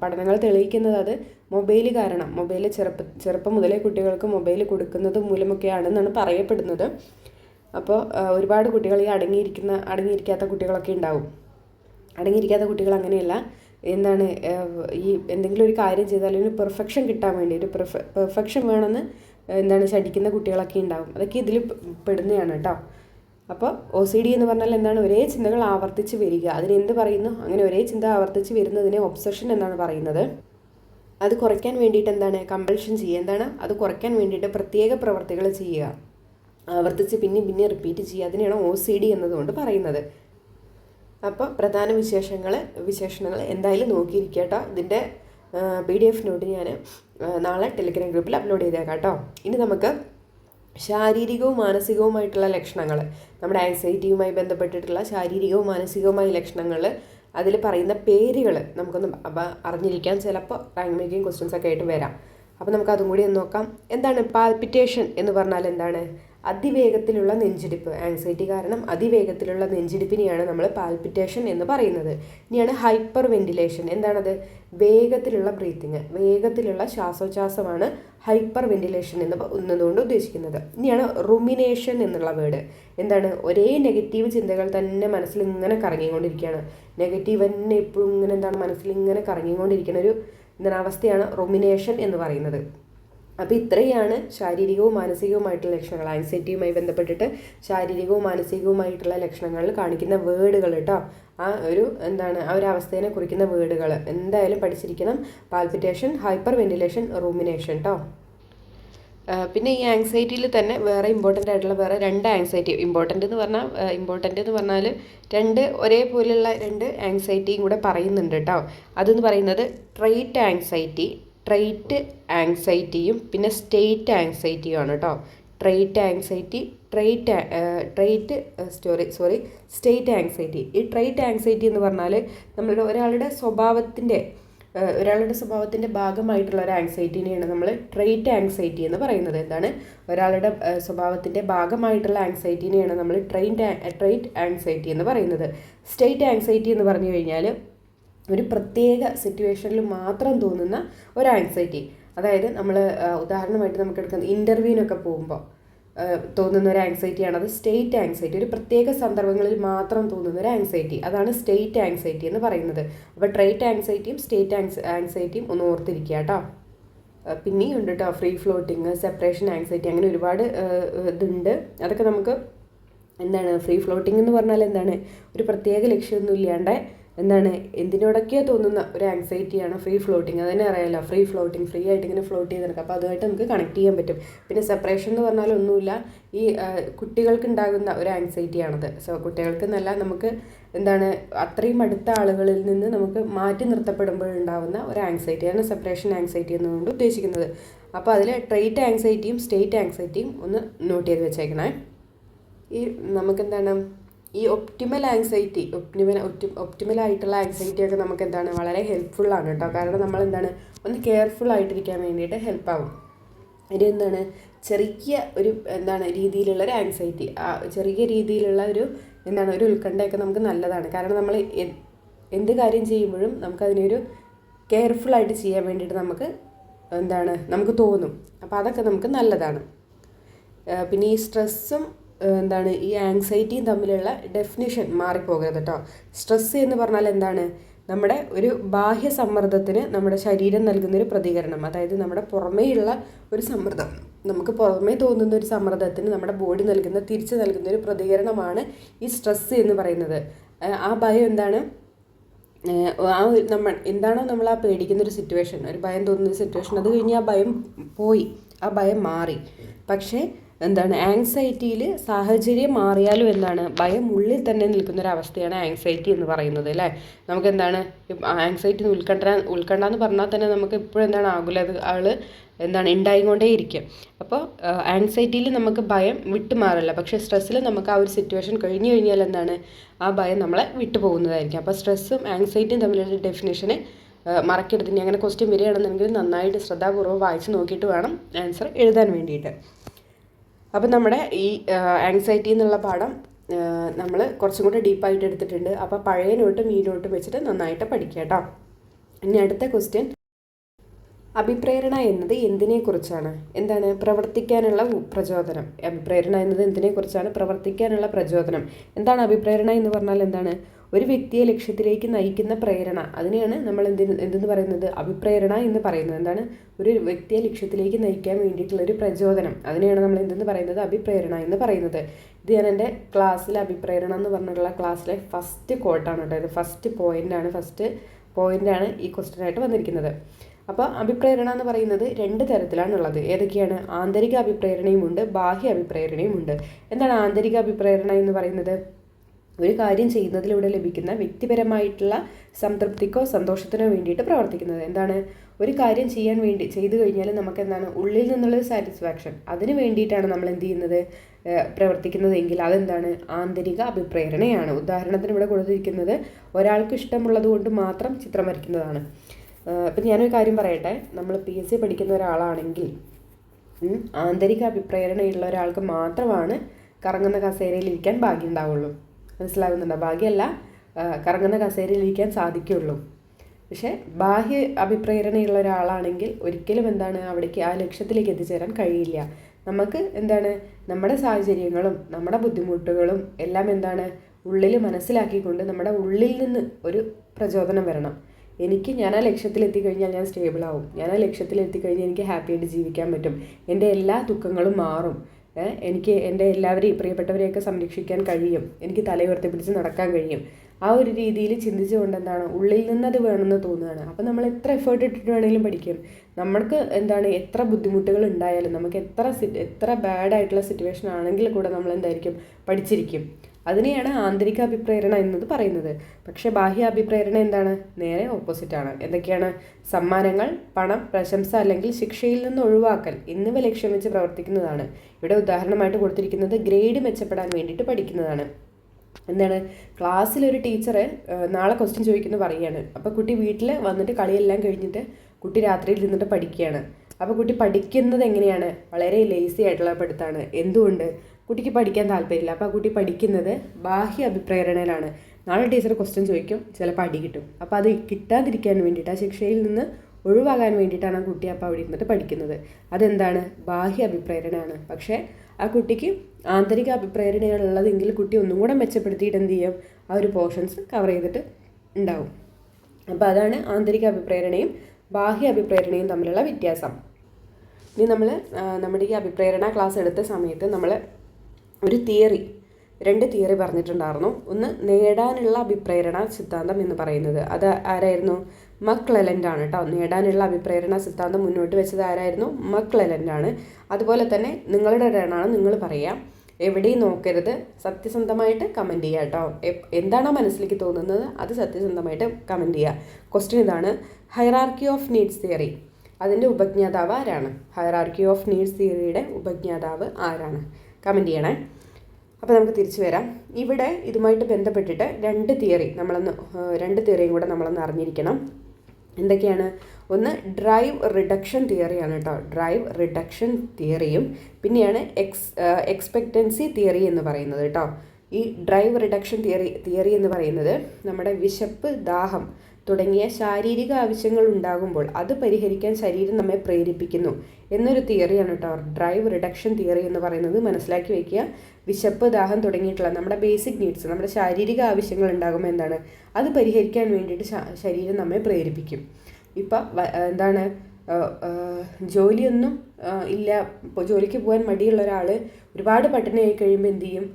പഠനങ്ങൾ തെളിയിക്കുന്നത് അത് മൊബൈൽ കാരണം. മൊബൈൽ ചെറുപ്പ ചെറുപ്പം മുതലേ കുട്ടികൾക്ക് മൊബൈൽ കൊടുക്കുന്നത് മൂലമൊക്കെയാണെന്നാണ് പറയപ്പെടുന്നത്. അപ്പോൾ ഒരുപാട് കുട്ടികൾ ഈ അടങ്ങിയിരിക്കുന്ന അടങ്ങിയിരിക്കാത്ത കുട്ടികളൊക്കെ ഉണ്ടാവും. അടങ്ങിയിരിക്കാത്ത കുട്ടികൾ അങ്ങനെയല്ല. എന്താണ് ഈ എന്തെങ്കിലും ഒരു കാര്യം ചെയ്താൽ ഒരു പെർഫെക്ഷൻ കിട്ടാൻ വേണ്ടി ഒരു പെർഫെ പെർഫെക്ഷൻ വേണമെന്ന് എന്താണ് ശഠിക്കുന്ന കുട്ടികളൊക്കെ ഉണ്ടാവും. അതൊക്കെ ഇതിൽ പെടുന്നതാണ് കേട്ടോ. അപ്പോൾ ഒ സി ഡി എന്ന് പറഞ്ഞാൽ എന്താണ് ഒരേ ചിന്തകൾ ആവർത്തിച്ച് വരിക. അതിനെന്ത് പറയുന്നു? അങ്ങനെ ഒരേ ചിന്ത ആവർത്തിച്ച് വരുന്നതിനെ ഒബ്സഷൻ എന്നാണ് പറയുന്നത്. അത് കുറയ്ക്കാൻ വേണ്ടിയിട്ട് എന്താണ് കമ്പൽഷൻ ചെയ്യുക. എന്താണ്? അത് കുറയ്ക്കാൻ വേണ്ടിയിട്ട് പ്രത്യേക പ്രവർത്തികൾ ചെയ്യുക. ആവർത്തിച്ച് പിന്നെ പിന്നെ റിപ്പീറ്റ് ചെയ്യുക. അതിനെയാണ് ഒ സി ഡി എന്നതുകൊണ്ട് പറയുന്നത്. അപ്പോൾ പ്രധാന വിശേഷങ്ങൾ വിശേഷണങ്ങൾ എന്തായാലും നോക്കിയിരിക്കട്ടോ. കേട്ടോ ഇതിന്റെ പി ഡി എഫ് നോട്ട് ഞാൻ നാളെ ടെലിഗ്രാം ഗ്രൂപ്പിൽ അപ്ലോഡ് ചെയ്തേക്കാം കേട്ടോ ഇനി നമുക്ക് ശാരീരികവും മാനസികവുമായിട്ടുള്ള ലക്ഷണങ്ങൾ നമ്മുടെ ആൻസൈറ്റിയുമായി ബന്ധപ്പെട്ടിട്ടുള്ള ശാരീരികവും മാനസികവുമായ ലക്ഷണങ്ങൾ അതിൽ പറയുന്ന പേരുകൾ നമുക്കൊന്ന് അറിഞ്ഞിരിക്കാൻ ചിലപ്പോൾ റാങ്ക് മേക്കിംഗ് ക്വസ്റ്റ്യൻസ് ഒക്കെ ആയിട്ട് വരാം. അപ്പോൾ നമുക്ക് അതും കൂടി ഒന്ന് നോക്കാം. എന്താണ് പാൽപിറ്റേഷൻ എന്ന് പറഞ്ഞാൽ എന്താണ്? അതിവേഗത്തിലുള്ള നെഞ്ചിടിപ്പ്. ആങ്സൈറ്റി കാരണം അതിവേഗത്തിലുള്ള നെഞ്ചിടിപ്പിനെയാണ് നമ്മൾ പാൽപിറ്റേഷൻ എന്ന് പറയുന്നത്. ഇനിയാണ് ഹൈപ്പർ വെന്റിലേഷൻ എന്താണത്? വേഗത്തിലുള്ള ബ്രീത്തിങ് വേഗത്തിലുള്ള ശ്വാസോച്ഛ്വാസമാണ് ഹൈപ്പർ വെന്റിലേഷൻ എന്ന് എന്നതുകൊണ്ട് ഉദ്ദേശിക്കുന്നത്. ഇനിയാണ് റുമിനേഷൻ എന്നുള്ള വേർഡ് എന്താണ്? ഒരേ നെഗറ്റീവ് ചിന്തകൾ തന്നെ മനസ്സിൽ ഇങ്ങനെ കറങ്ങിക്കൊണ്ടിരിക്കുകയാണ്. നെഗറ്റീവ് തന്നെ എപ്പോഴും ഇങ്ങനെ എന്താണ്? മനസ്സിൽ ഇങ്ങനെ കറങ്ങിക്കൊണ്ടിരിക്കുന്ന ഒരു എന്താണ്? അവസ്ഥയാണ് റുമിനേഷൻ എന്ന് പറയുന്നത്. അപ്പോൾ ഇത്രയാണ് ശാരീരികവും മാനസികവുമായിട്ടുള്ള ലക്ഷണങ്ങൾ. ആൻസൈറ്റിയുമായി ബന്ധപ്പെട്ടിട്ട് ശാരീരികവും മാനസികവുമായിട്ടുള്ള ലക്ഷണങ്ങളിൽ കാണിക്കുന്ന വേർഡുകൾ കേട്ടോ. ആ ഒരു എന്താണ് ആ ഒരു അവസ്ഥയെ കുറിക്കുന്ന വേർഡുകൾ. എന്തായാലും പഠിച്ചിരിക്കണം. പാൽപിറ്റേഷൻ ഹൈപ്പർ വെന്റിലേഷൻ റൂമിനേഷൻ കേട്ടോ പിന്നെ ഈ ആങ്സൈറ്റിയിൽ തന്നെ വേറെ ഇമ്പോർട്ടന്റ് ആയിട്ടുള്ള വേറെ രണ്ട് ആങ്സൈറ്റി ഇമ്പോർട്ടന്റ് എന്ന് പറഞ്ഞാൽ ഇമ്പോർട്ടന്റ് എന്ന് പറഞ്ഞാൽ രണ്ട് ഒരേപോലെയുള്ള രണ്ട് ആങ്സൈറ്റിയും കൂടെ പറയുന്നുണ്ട് കേട്ടോ. അതെന്ന് പറയുന്നത് ട്രൈറ്റ് ആങ്സൈറ്റി ട്രൈറ്റ് ആങ്സൈറ്റിയും പിന്നെ സ്റ്റേറ്റ് ആങ്സൈറ്റിയും ആണ് കേട്ടോ. Trait anxiety trait trait story sorry state anxiety. ഈ ട്രെയ്റ്റ് ആങ്സൈറ്റി എന്ന് പറഞ്ഞാൽ നമ്മളുടെ ഒരാളുടെ സ്വഭാവത്തിന്റെ ഒരാളുടെ സ്വഭാവത്തിന്റെ ഭാഗമായിട്ടുള്ള ഒരു ആങ്സൈറ്റിനെയാണ് നമ്മൾ ട്രെയ്റ്റ് ആങ്സൈറ്റി എന്ന് പറയുന്നത്. എന്താണ്? ഒരാളുടെ സ്വഭാവത്തിന്റെ ഭാഗമായിട്ടുള്ള ആങ്സൈറ്റിനെയാണ് നമ്മൾ ട്രെയിൻ ട്രെയ്റ്റ് ആങ്സൈറ്റി എന്ന് പറയുന്നത്. സ്റ്റേറ്റ് ആങ്സൈറ്റി എന്ന് പറഞ്ഞു കഴിഞ്ഞാൽ ഒരു പ്രത്യേക സിറ്റുവേഷനിൽ മാത്രം തോന്നുന്ന ഒരു ആങ്സൈറ്റി അതായത് നമ്മൾ ഉദാഹരണമായിട്ട് നമുക്ക് എടുക്കുന്ന ഇന്റർവ്യൂവിനൊക്കെ പോകുമ്പോൾ തോന്നുന്ന ഒരു ആങ്സൈറ്റിയാണ് അത് സ്റ്റേറ്റ് ആങ്സൈറ്റി ഒരു പ്രത്യേക സന്ദർഭങ്ങളിൽ മാത്രം തോന്നുന്ന ഒരു ആങ്സൈറ്റി അതാണ് സ്റ്റേറ്റ് ആങ്സൈറ്റി എന്ന് പറയുന്നത്. അപ്പോൾ ട്രേറ്റ് ആങ്സൈറ്റിയും സ്റ്റേറ്റ് ആങ്സ് ആങ്സൈറ്റിയും ഒന്ന് ഓർത്തിരിക്കുക കേട്ടോ. പിന്നെയും ഉണ്ട് കേട്ടോ. ഫ്രീ ഫ്ലോട്ടിങ് സെപ്പറേഷൻ ആങ്സൈറ്റി അങ്ങനെ ഒരുപാട് ഇതുണ്ട്. അതൊക്കെ നമുക്ക് എന്താണ് ഫ്രീ ഫ്ലോട്ടിംഗ് എന്ന് പറഞ്ഞാൽ എന്താണ്? ഒരു പ്രത്യേക ലക്ഷ്യമൊന്നും ഇല്ലാണ്ട് എന്താണ് എന്തിനോടൊക്കെയോ തോന്നുന്ന ഒരു ആങ്സൈറ്റിയാണ് ഫ്രീ ഫ്ലോട്ടിങ് അതന്നെ അറിയാമല്ലോ ഫ്രീ ഫ്ലോട്ടിങ് ഫ്രീ ആയിട്ട് ഇങ്ങനെ ഫ്ലോട്ട് ചെയ്ത് നടക്കുക അപ്പോൾ അതുമായിട്ട് നമുക്ക് കണക്ട് ചെയ്യാൻ പറ്റും. പിന്നെ സെപ്പറേഷൻ എന്ന് പറഞ്ഞാൽ ഒന്നുമില്ല. ഈ കുട്ടികൾക്ക് ഉണ്ടാകുന്ന ഒരു ആങ്സൈറ്റിയാണത് സോ കുട്ടികൾക്ക് എന്നല്ല നമുക്ക് എന്താണ് അത്രയും അടുത്ത ആളുകളിൽ നിന്ന് നമുക്ക് മാറ്റി നിർത്തപ്പെടുമ്പോഴുണ്ടാകുന്ന ഒരു ആങ്സൈറ്റിയാണ് സെപ്പറേഷൻ ആങ്സൈറ്റി എന്നുകൊണ്ട് ഉദ്ദേശിക്കുന്നത്. അപ്പോൾ അതിൽ ട്രേറ്റ് ആങ്സൈറ്റിയും സ്റ്റേറ്റ് ആങ്സൈറ്റിയും ഒന്ന് നോട്ട് ചെയ്ത് വെച്ചേക്കണേ. ഈ നമുക്കെന്താണ് ഈ ഒപ്റ്റിമൽ ആങ്സൈറ്റി ഒപ്റ്റിമൽ ഒപ്റ്റിമൽ ആയിട്ടുള്ള ആങ്സൈറ്റി ഒക്കെ നമുക്ക് എന്താണ്? വളരെ ഹെൽപ്ഫുൾ ആണ് കേട്ടോ. കാരണം നമ്മൾ എന്താണ്? ഒന്ന് കെയർഫുൾ ആയിട്ടിരിക്കാൻ വേണ്ടിയിട്ട് ഹെൽപ്പ് ആവും. ഇത് എന്താണ്? ചെറിയ ഒരു എന്താണ്? രീതിയിലുള്ള ഒരു ആങ്സൈറ്റി ചെറിയ രീതിയിലുള്ള ഒരു എന്താണ്? ഒരു ഉത്കണ്ഠയൊക്കെ നമുക്ക് നല്ലതാണ്. കാരണം നമ്മൾ എന്ത് കാര്യം ചെയ്യുമ്പോഴും നമുക്കതിനൊരു കെയർഫുള്ളായിട്ട് ചെയ്യാൻ വേണ്ടിയിട്ട് നമുക്ക് എന്താണ്? നമുക്ക് തോന്നും. അപ്പോൾ അതൊക്കെ നമുക്ക് നല്ലതാണ്. പിന്നെ ഈ സ്ട്രെസ്സും എന്താണ് ഈ ആങ്സൈറ്റിയും തമ്മിലുള്ള ഡെഫിനിഷൻ മാറിപ്പോകരുത് കേട്ടോ സ്ട്രെസ് എന്ന് പറഞ്ഞാൽ എന്താണ്? നമ്മുടെ ഒരു ബാഹ്യ സമ്മർദ്ദത്തിന് നമ്മുടെ ശരീരം നൽകുന്നൊരു പ്രതികരണം. അതായത് നമ്മുടെ പുറമേയുള്ള ഒരു സമ്മർദ്ദം. നമുക്ക് പുറമേ തോന്നുന്ന ഒരു സമ്മർദ്ദത്തിന് നമ്മുടെ ബോഡി നൽകുന്ന തിരിച്ചു നൽകുന്ന ഒരു പ്രതികരണമാണ് ഈ സ്ട്രെസ് എന്ന് പറയുന്നത്. ആ ഭയം എന്താണ്? ആ നമ്മൾ എന്താണോ നമ്മൾ ആ പേടിക്കുന്ന ഒരു സിറ്റുവേഷൻ ഒരു ഭയം തോന്നുന്ന സിറ്റുവേഷൻ അത് കഴിഞ്ഞ് ആ ഭയം പോയി. ആ ഭയം മാറി. പക്ഷേ എന്താണ് ആങ്സൈറ്റിയിൽ സാഹചര്യം മാറിയാലും എന്താണ് ഭയം ഉള്ളിൽ തന്നെ നിൽക്കുന്ന ഒരു അവസ്ഥയാണ് ആങ്സൈറ്റി എന്ന് പറയുന്നത് അല്ലേ? നമുക്ക് എന്താണ് ആങ്സൈറ്റി ഉത്കണ്ഠ ഉത്കണ്ഠ എന്ന് പറഞ്ഞാൽ തന്നെ നമുക്ക് ഇപ്പോഴും എന്താണ് ആകുല ആൾ എന്താണ് ഉണ്ടായിക്കൊണ്ടേ ഇരിക്കും അപ്പോൾ ആങ്സൈറ്റിയിൽ നമുക്ക് ഭയം വിട്ടുമാറില്ല. പക്ഷേ സ്ട്രെസ്സിൽ നമുക്ക് ആ ഒരു സിറ്റുവേഷൻ കഴിഞ്ഞു കഴിഞ്ഞാൽ എന്താണ് ആ ഭയം നമ്മളെ വിട്ടുപോകുന്നതായിരിക്കും. അപ്പോൾ സ്ട്രെസ്സും ആങ്സൈറ്റിയും തമ്മിലുള്ള ഡെഫിനേഷന് മറക്കരുത്. ഇനി അങ്ങനെ ക്വസ്റ്റ്യൻ വരികയാണെന്നുണ്ടെങ്കിൽ നന്നായിട്ട് ശ്രദ്ധാപൂർവം വായിച്ച് നോക്കിയിട്ട് വേണം ആൻസർ എഴുതാൻ വേണ്ടിയിട്ട്. അപ്പം നമ്മുടെ ഈ ആങ്സൈറ്റി എന്നുള്ള പാഠം നമ്മൾ കുറച്ചും കൂടെ ഡീപ്പായിട്ട് എടുത്തിട്ടുണ്ട്. അപ്പോൾ പഴയ നോട്ടും ഈ നോട്ടും വെച്ചിട്ട് നന്നായിട്ട് പഠിക്കുക കേട്ടോ. ഇനി അടുത്ത ക്വസ്റ്റ്യൻ അഭിപ്രേരണ എന്നത് എന്തിനെക്കുറിച്ചാണ്? എന്താണ്? പ്രവർത്തിക്കാനുള്ള പ്രചോദനം. അഭിപ്രേരണ എന്നത് എന്തിനെക്കുറിച്ചാണ്? പ്രവർത്തിക്കാനുള്ള പ്രചോദനം. എന്താണ് അഭിപ്രേരണ എന്ന് പറഞ്ഞാൽ എന്താണ്? ഒരു വ്യക്തിയെ ലക്ഷ്യത്തിലേക്ക് നയിക്കുന്ന പ്രേരണ. അതിനെയാണ് നമ്മൾ എന്ത് എന്തെന്ന് പറയുന്നത്? അഭിപ്രേരണ എന്ന് പറയുന്നത്. എന്താണ്? ഒരു വ്യക്തിയെ ലക്ഷ്യത്തിലേക്ക് നയിക്കാൻ വേണ്ടിയിട്ടുള്ള ഒരു പ്രചോദനം. അതിനെയാണ് നമ്മൾ എന്തെന്ന് പറയുന്നത്? അഭിപ്രേരണ എന്ന് പറയുന്നത്. ഇത് ഞാൻ എന്റെ ക്ലാസ്സിലെ അഭിപ്രേരണ എന്ന് പറഞ്ഞിട്ടുള്ള ക്ലാസ്സിലെ ഫസ്റ്റ് കോട്ടാണ് കേട്ടോ. ഇത് ഫസ്റ്റ് പോയിന്റാണ് ഫസ്റ്റ് പോയിന്റാണ് ഈ ക്വസ്റ്റ്യനായിട്ട് വന്നിരിക്കുന്നത്. അപ്പോൾ അഭിപ്രേരണ എന്ന് പറയുന്നത് രണ്ട് തരത്തിലാണുള്ളത് ഏതൊക്കെയാണ്? ആന്തരിക അഭിപ്രേരണയും ഉണ്ട്. ബാഹ്യ അഭിപ്രേരണയും ഉണ്ട്. എന്താണ് ആന്തരിക അഭിപ്രേരണ എന്ന് പറയുന്നത്? ഒരു കാര്യം ചെയ്യുന്നതിലൂടെ ലഭിക്കുന്ന വ്യക്തിപരമായിട്ടുള്ള സംതൃപ്തിക്കോ സന്തോഷത്തിനോ വേണ്ടിയിട്ട് പ്രവർത്തിക്കുന്നത്. എന്താണ്? ഒരു കാര്യം ചെയ്യാൻ വേണ്ടി ചെയ്തു കഴിഞ്ഞാൽ നമുക്ക് എന്താണ്? ഉള്ളിൽ നിന്നുള്ള സാറ്റിസ്ഫാക്ഷൻ. അതിന് വേണ്ടിയിട്ടാണ് നമ്മൾ എന്ത് ചെയ്യുന്നത്? പ്രവർത്തിക്കുന്നതെങ്കിൽ അതെന്താണ്? ആന്തരിക അഭിപ്രേരണയാണ്. ഉദാഹരണത്തിന് ഇവിടെ കൊടുത്തിരിക്കുന്നത് ഒരാൾക്ക് ഇഷ്ടമുള്ളത് കൊണ്ട് മാത്രം ചിത്രം വരയ്ക്കുന്നതാണ്. ഇപ്പം ഞാനൊരു കാര്യം പറയട്ടെ. നമ്മൾ പി എസ് സി പഠിക്കുന്ന ഒരാളാണെങ്കിൽ ആന്തരിക അഭിപ്രേരണയുള്ള ഒരാൾക്ക് മാത്രമാണ് കറങ്ങുന്ന കസേരയിൽ ഇരിക്കാൻ ഭാഗ്യം ഉണ്ടാവുള്ളൂ. മനസ്സിലാകുന്നുണ്ടോ. ഭാഗ്യമല്ല കറങ്ങുന്ന കസേരയിൽ ഇരിക്കാൻ സാധിക്കുള്ളൂ. പക്ഷേ ബാഹ്യ അഭിപ്രേരണയുള്ള ഒരാളാണെങ്കിൽ ഒരിക്കലും എന്താണ് അവിടേക്ക് ആ ലക്ഷ്യത്തിലേക്ക് എത്തിച്ചേരാൻ കഴിയില്ല. നമുക്ക് എന്താണ് നമ്മുടെ സാഹചര്യങ്ങളും നമ്മുടെ ബുദ്ധിമുട്ടുകളും എല്ലാം എന്താണ് ഉള്ളിൽ മനസ്സിലാക്കിക്കൊണ്ട് നമ്മുടെ ഉള്ളിൽ നിന്ന് ഒരു പ്രചോദനം വരണം. എനിക്ക് ഞാൻ ആ ലക്ഷ്യത്തിലെത്തി എത്തിക്കഴിഞ്ഞാൽ ഞാൻ സ്റ്റേബിളാവും ഞാൻ ആ ലക്ഷ്യത്തിലെത്തി കഴിഞ്ഞാൽ എനിക്ക് ഹാപ്പിയായിട്ട് ജീവിക്കാൻ പറ്റും. എന്റെ എല്ലാ ദുഃഖങ്ങളും മാറും. എനിക്ക് എന്റെ എല്ലാവരെയും പ്രിയപ്പെട്ടവരെയൊക്കെ സംരക്ഷിക്കാൻ കഴിയും. എനിക്ക് തലയുയർത്തി പിടിച്ച് നടക്കാൻ കഴിയും. ആ ഒരു രീതിയിൽ ചിന്തിച്ചുകൊണ്ട് എന്താണ് ഉള്ളിൽ നിന്നത് വേണമെന്ന് തോന്നുകയാണ്. അപ്പോൾ നമ്മൾ എത്ര എഫേർട്ട് ഇട്ടിട്ട് വേണമെങ്കിലും പഠിക്കും. നമ്മൾക്ക് എന്താണ് എത്ര ബുദ്ധിമുട്ടുകൾ ഉണ്ടായാലും നമുക്ക് എത്ര എത്ര ബാഡ് ആയിട്ടുള്ള സിറ്റുവേഷൻ ആണെങ്കിൽ കൂടെ നമ്മൾ എന്തായിരിക്കും പഠിച്ചിരിക്കും. അതിനെയാണ് ആന്തരിക അഭിപ്രേരണ എന്നത് പറയുന്നത്. പക്ഷേ ബാഹ്യ അഭിപ്രേരണ എന്താണ്? നേരെ ഓപ്പോസിറ്റാണ് എന്തൊക്കെയാണ്? സമ്മാനങ്ങൾ പണം പ്രശംസ അല്ലെങ്കിൽ ശിക്ഷയിൽ നിന്ന് ഒഴിവാക്കൽ എന്നിവ ലക്ഷ്യം വെച്ച് പ്രവർത്തിക്കുന്നതാണ്. ഇവിടെ ഉദാഹരണമായിട്ട് കൊടുത്തിരിക്കുന്നത് ഗ്രേഡ് മെച്ചപ്പെടാൻ വേണ്ടിയിട്ട് പഠിക്കുന്നതാണ്. എന്താണ്? ക്ലാസ്സിലൊരു ടീച്ചർ നാളെ ക്വസ്റ്റ്യൻ ചോദിക്കുന്നു പറയുകയാണ്. അപ്പോൾ കുട്ടി വീട്ടിൽ വന്നിട്ട് കളിയെല്ലാം കഴിഞ്ഞിട്ട് കുട്ടി രാത്രിയിൽ നിന്നിട്ട് പഠിക്കുകയാണ്. അപ്പോൾ കുട്ടി പഠിക്കുന്നത് എങ്ങനെയാണ്? വളരെ ലേസി ആയിട്ടുള്ള പഠിത്തമാണ് എന്തുകൊണ്ട്? കുട്ടിക്ക് പഠിക്കാൻ താല്പര്യമില്ല. അപ്പോൾ ആ കുട്ടി പഠിക്കുന്നത് ബാഹ്യ അഭിപ്രേരണയിലാണ്. നാളെ ടീച്ചർ ക്വസ്റ്റ്യൻ ചോദിക്കും. ചിലപ്പോൾ അടി കിട്ടും. അപ്പോൾ അത് കിട്ടാതിരിക്കാൻ വേണ്ടിയിട്ട് ആ ശിക്ഷയിൽ നിന്ന് ഒഴിവാകാൻ വേണ്ടിയിട്ടാണ് ആ കുട്ടി അപ്പോൾ അവിടെ ഇരുന്നിട്ട് പഠിക്കുന്നത്. അതെന്താണ്? ബാഹ്യ അഭിപ്രേരണയാണ്. പക്ഷേ ആ കുട്ടിക്ക് ആന്തരിക അഭിപ്രേരണയുള്ളതെങ്കിൽ കുട്ടി ഒന്നും കൂടെ മെച്ചപ്പെടുത്തിയിട്ട് എന്ത് ചെയ്യും? ആ ഒരു പോർഷൻസ് കവർ ചെയ്തിട്ട് ഉണ്ടാവും. അപ്പോൾ അതാണ് ആന്തരിക അഭിപ്രേരണയും ബാഹ്യ അഭിപ്രേരണയും തമ്മിലുള്ള വ്യത്യാസം. ഇനി നമ്മൾ നമ്മുടെ ഈ അഭിപ്രേരണ ക്ലാസ് എടുത്ത സമയത്ത് നമ്മൾ ഒരു തിയറി രണ്ട് തിയറി പറഞ്ഞിട്ടുണ്ടായിരുന്നു. ഒന്ന് നേടാനുള്ള അഭിപ്രേരണ സിദ്ധാന്തം എന്ന് പറയുന്നത്. അത് ആരായിരുന്നു? മക്ലെലന്റ് ആണ് കേട്ടോ നേടാനുള്ള അഭിപ്രേരണ സിദ്ധാന്തം മുന്നോട്ട് വെച്ചത് ആരായിരുന്നു? മക്ലെലന്റ് ആണ് അതുപോലെ തന്നെ നിങ്ങളുടെ ടേണാണ് നിങ്ങൾ പറയാം എവിടെയും നോക്കരുത്. സത്യസന്ധമായിട്ട് കമന്റ് ചെയ്യുക കേട്ടോ എന്താണോ മനസ്സിലേക്ക് തോന്നുന്നത് അത് സത്യസന്ധമായിട്ട് കമന്റ് ചെയ്യുക. ക്വസ്റ്റ്യൻ ഇതാണ്. ഹൈറാർക്കി ഓഫ് നീഡ്സ് തിയറി അതിന്റെ ഉപജ്ഞാതാവ് ആരാണ്? ഹൈറാർക്കി ഓഫ് നീഡ്സ് തിയറിയുടെ ഉപജ്ഞാതാവ് ആരാണ്? കമന്റ് ചെയ്യണേ. അപ്പോൾ നമുക്ക് തിരിച്ചു വരാം. ഇവിടെ ഇതുമായിട്ട് ബന്ധപ്പെട്ടിട്ട് രണ്ട് തിയറി നമ്മളൊന്ന് രണ്ട് തിയറിയും കൂടെ നമ്മളൊന്ന് അറിഞ്ഞിരിക്കണം. എന്തൊക്കെയാണ്? ഒന്ന് ഡ്രൈവ് റിഡക്ഷൻ തിയറിയാണ് കേട്ടോ ഡ്രൈവ് റിഡക്ഷൻ തിയറിയും പിന്നെയാണ് എക്സ് എക്സ്പെക്റ്റൻസി തിയറി എന്ന് പറയുന്നത് കേട്ടോ ഈ ഡ്രൈവ് റിഡക്ഷൻ തിയറി തിയറി എന്ന് പറയുന്നത് നമ്മുടെ വിശപ്പ് ദാഹം തുടങ്ങിയ ശാരീരിക ആവശ്യങ്ങൾ ഉണ്ടാകുമ്പോൾ അത് പരിഹരിക്കാൻ ശരീരം നമ്മെ പ്രേരിപ്പിക്കുന്നു. എന്നൊരു തിയറിയാണ് കേട്ടോ ഡ്രൈവ് റിഡക്ഷൻ തിയറി എന്ന് പറയുന്നത് മനസ്സിലാക്കി വയ്ക്കുക വിശപ്പ് ദാഹം തുടങ്ങിയിട്ടുള്ള നമ്മുടെ ബേസിക് നീഡ്സ് നമ്മുടെ ശാരീരിക ആവശ്യങ്ങൾ ഉണ്ടാകുമ്പോൾ എന്താണ്? അത് പരിഹരിക്കാൻ വേണ്ടിയിട്ട് ശരീരം നമ്മെ പ്രേരിപ്പിക്കും. ഇപ്പം എന്താണ്? ജോലിയൊന്നും ഇല്ല. ജോലിക്ക് പോകാൻ മടിയുള്ള ഒരാൾ ഒരുപാട് പട്ടിണിയായി കഴിയുമ്പോൾ എന്ത് ചെയ്യും?